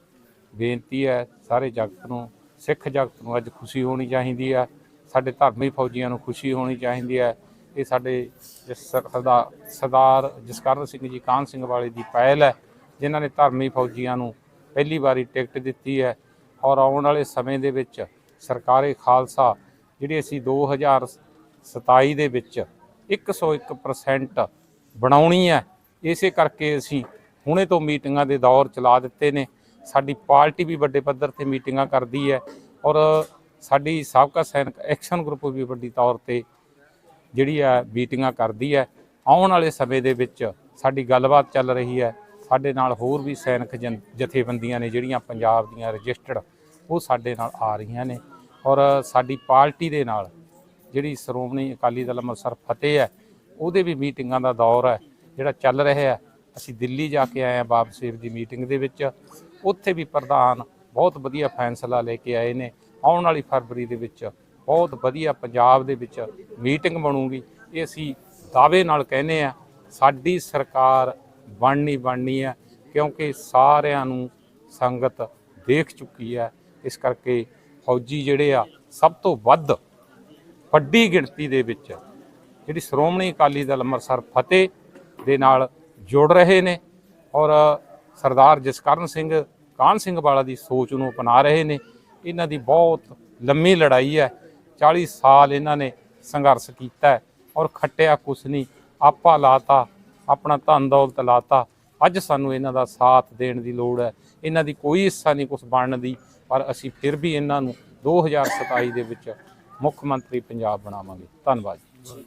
ਬੇਨਤੀ ਹੈ। ਸਾਰੇ ਜਗਤ ਨੂੰ, ਸਿੱਖ ਜਗਤ ਨੂੰ ਅੱਜ ਖੁਸ਼ੀ ਹੋਣੀ ਚਾਹੀਦੀ ਹੈ। ਸਾਡੇ ਧਰਮੀ ਫੌਜੀਆਂ ਨੂੰ ਖੁਸ਼ੀ ਹੋਣੀ ਚਾਹੀਦੀ ਹੈ। ਇਹ ਸਾਡੇ ਜਿਸ ਸਰਦਾਰ ਸਰਦਾਰ ਜਸਕਰਨ ਸਿੰਘ ਜੀ ਕਾਨ ਸਿੰਘ ਵਾਲੇ ਦੀ ਪਹਿਲ ਹੈ, ਜਿਨ੍ਹਾਂ ਨੇ ਧਰਮੀ ਫੌਜੀਆਂ ਨੂੰ ਪਹਿਲੀ ਵਾਰੀ ਟਿਕਟ ਦਿੱਤੀ ਹੈ। ਔਰ ਆਉਣ ਵਾਲੇ ਸਮੇਂ ਦੇ ਵਿੱਚ ਸਰਕਾਰੇ ਖਾਲਸਾ, ਜਿਹੜੀ ਅਸੀਂ 2027 ਦੇ ਵਿੱਚ 101% ਬਣਾਉਣੀ ਹੈ, ਇਸੇ ਕਰਕੇ ਅਸੀਂ ਹੁਣੇ ਤੋਂ ਮੀਟਿੰਗਾਂ ਦੇ ਦੌਰ ਚਲਾ ਦਿੱਤੇ ਨੇ। ਸਾਡੀ ਪਾਰਟੀ ਵੀ ਵੱਡੇ ਪੱਧਰ ਤੇ ਮੀਟਿੰਗਾਂ ਕਰਦੀ ਹੈ ਔਰ ਸਾਡੀ ਸਾਬਕਾ ਸੈਨਿਕ ਐਕਸ਼ਨ ਗਰੁੱਪ ਵੀ ਵੱਡੀ ਤੌਰ ਤੇ ਜਿਹੜੀ ਹੈ ਮੀਟਿੰਗਾਂ ਕਰਦੀ ਹੈ ਆਉਣ ਵਾਲੇ ਸਮੇਂ ਦੇ ਵਿੱਚ ਸਾਡੀ ਗੱਲਬਾਤ ਚੱਲ ਰਹੀ ਹੈ ਸਾਡੇ ਨਾਲ ਹੋਰ ਵੀ ਸੈਨਿਕ ਜਨ- ਜਥੇਬੰਦੀਆਂ ਨੇ ਜਿਹੜੀਆਂ ਪੰਜਾਬ ਦੀਆਂ ਰਜਿਸਟਰਡ, ਉਹ ਸਾਡੇ ਨਾਲ ਆ ਰਹੀਆਂ ਨੇ। ਔਰ ਸਾਡੀ ਪਾਰਟੀ ਦੇ ਨਾਲ ਜਿਹੜੀ ਸ਼੍ਰੋਮਣੀ ਅਕਾਲੀ ਦਲ ਅੰਮ੍ਰਿਤਸਰ ਫਤਿਹ ਹੈ ਉਹਦੇ ਵੀ ਮੀਟਿੰਗਾਂ ਦਾ ਦੌਰ ਹੈ ਜਿਹੜਾ ਚੱਲ ਰਿਹਾ ਹੈ ਅਸੀਂ ਦਿੱਲੀ ਜਾ ਕੇ ਆਏ ਹਾਂ ਬਾਬ ਸੇਵ ਦੀ ਮੀਟਿੰਗ ਦੇ ਵਿੱਚ। ਉੱਥੇ ਵੀ ਪ੍ਰਧਾਨ ਬਹੁਤ ਵਧੀਆ ਫੈਸਲਾ ਲੈ ਕੇ ਆਏ ਨੇ। ਆਉਣ ਵਾਲੀ ਫਰਵਰੀ ਦੇ ਵਿੱਚ ਬਹੁਤ ਵਧੀਆ ਪੰਜਾਬ ਦੇ ਵਿੱਚ ਮੀਟਿੰਗ ਬਣੂਗੀ। ਇਹ ਅਸੀਂ ਦਾਅਵੇ ਨਾਲ ਕਹਿੰਦੇ ਆ ਸਾਡੀ ਸਰਕਾਰ ਬਣਨੀ ਬਣਨੀ ਹੈ, ਕਿਉਂਕਿ ਸਾਰਿਆਂ ਨੂੰ ਸੰਗਤ ਦੇਖ ਚੁੱਕੀ ਹੈ। ਇਸ ਕਰਕੇ ਫੌਜੀ ਜਿਹੜੇ ਆ, ਸਭ ਤੋਂ ਵੱਧ ਵੱਡੀ ਗਿਣਤੀ ਦੇ ਵਿੱਚ ਜਿਹੜੀ ਸ਼੍ਰੋਮਣੀ ਅਕਾਲੀ ਦਲ ਅੰਮ੍ਰਿਤਸਰ ਫਤਿਹ ਦੇ ਨਾਲ ਜੁੜ ਰਹੇ ਨੇ ਔਰ ਸਰਦਾਰ ਜਸਕਰਨ ਸਿੰਘ, ਕਾਹਨ ਸਿੰਘ ਵਾਲਾ ਦੀ ਸੋਚ ਨੂੰ ਅਪਣਾ ਰਹੇ ਨੇ। ਇਹਨਾਂ ਦੀ ਬਹੁਤ ਲੰਮੀ ਲੜਾਈ ਹੈ। 40 ਸਾਲ ਇਹਨਾਂ ਨੇ ਸੰਘਰਸ਼ ਕੀਤਾ ਔਰ ਖੱਟਿਆ ਕੁਛ ਨਹੀਂ। ਆਪਾ ਲਾਤਾ, ਆਪਣਾ ਧਨ ਦੌਲਤ ਲਾਤਾ। ਅੱਜ ਸਾਨੂੰ ਇਹਨਾਂ ਦਾ ਸਾਥ ਦੇਣ ਦੀ ਲੋੜ ਹੈ। ਇਹਨਾਂ ਦੀ ਕੋਈ ਹਿੱਸਾ ਨਹੀਂ ਕੁਛ ਬਣਨ ਦੀ। ਪਰ ਅਸੀਂ ਫਿਰ ਵੀ ਇਹਨਾਂ ਨੂੰ 2027 ਦੇ ਵਿੱਚ ਮੁੱਖ ਮੰਤਰੀ ਪੰਜਾਬ ਬਣਾਵਾਂਗੇ। ਧੰਨਵਾਦ ਜੀ।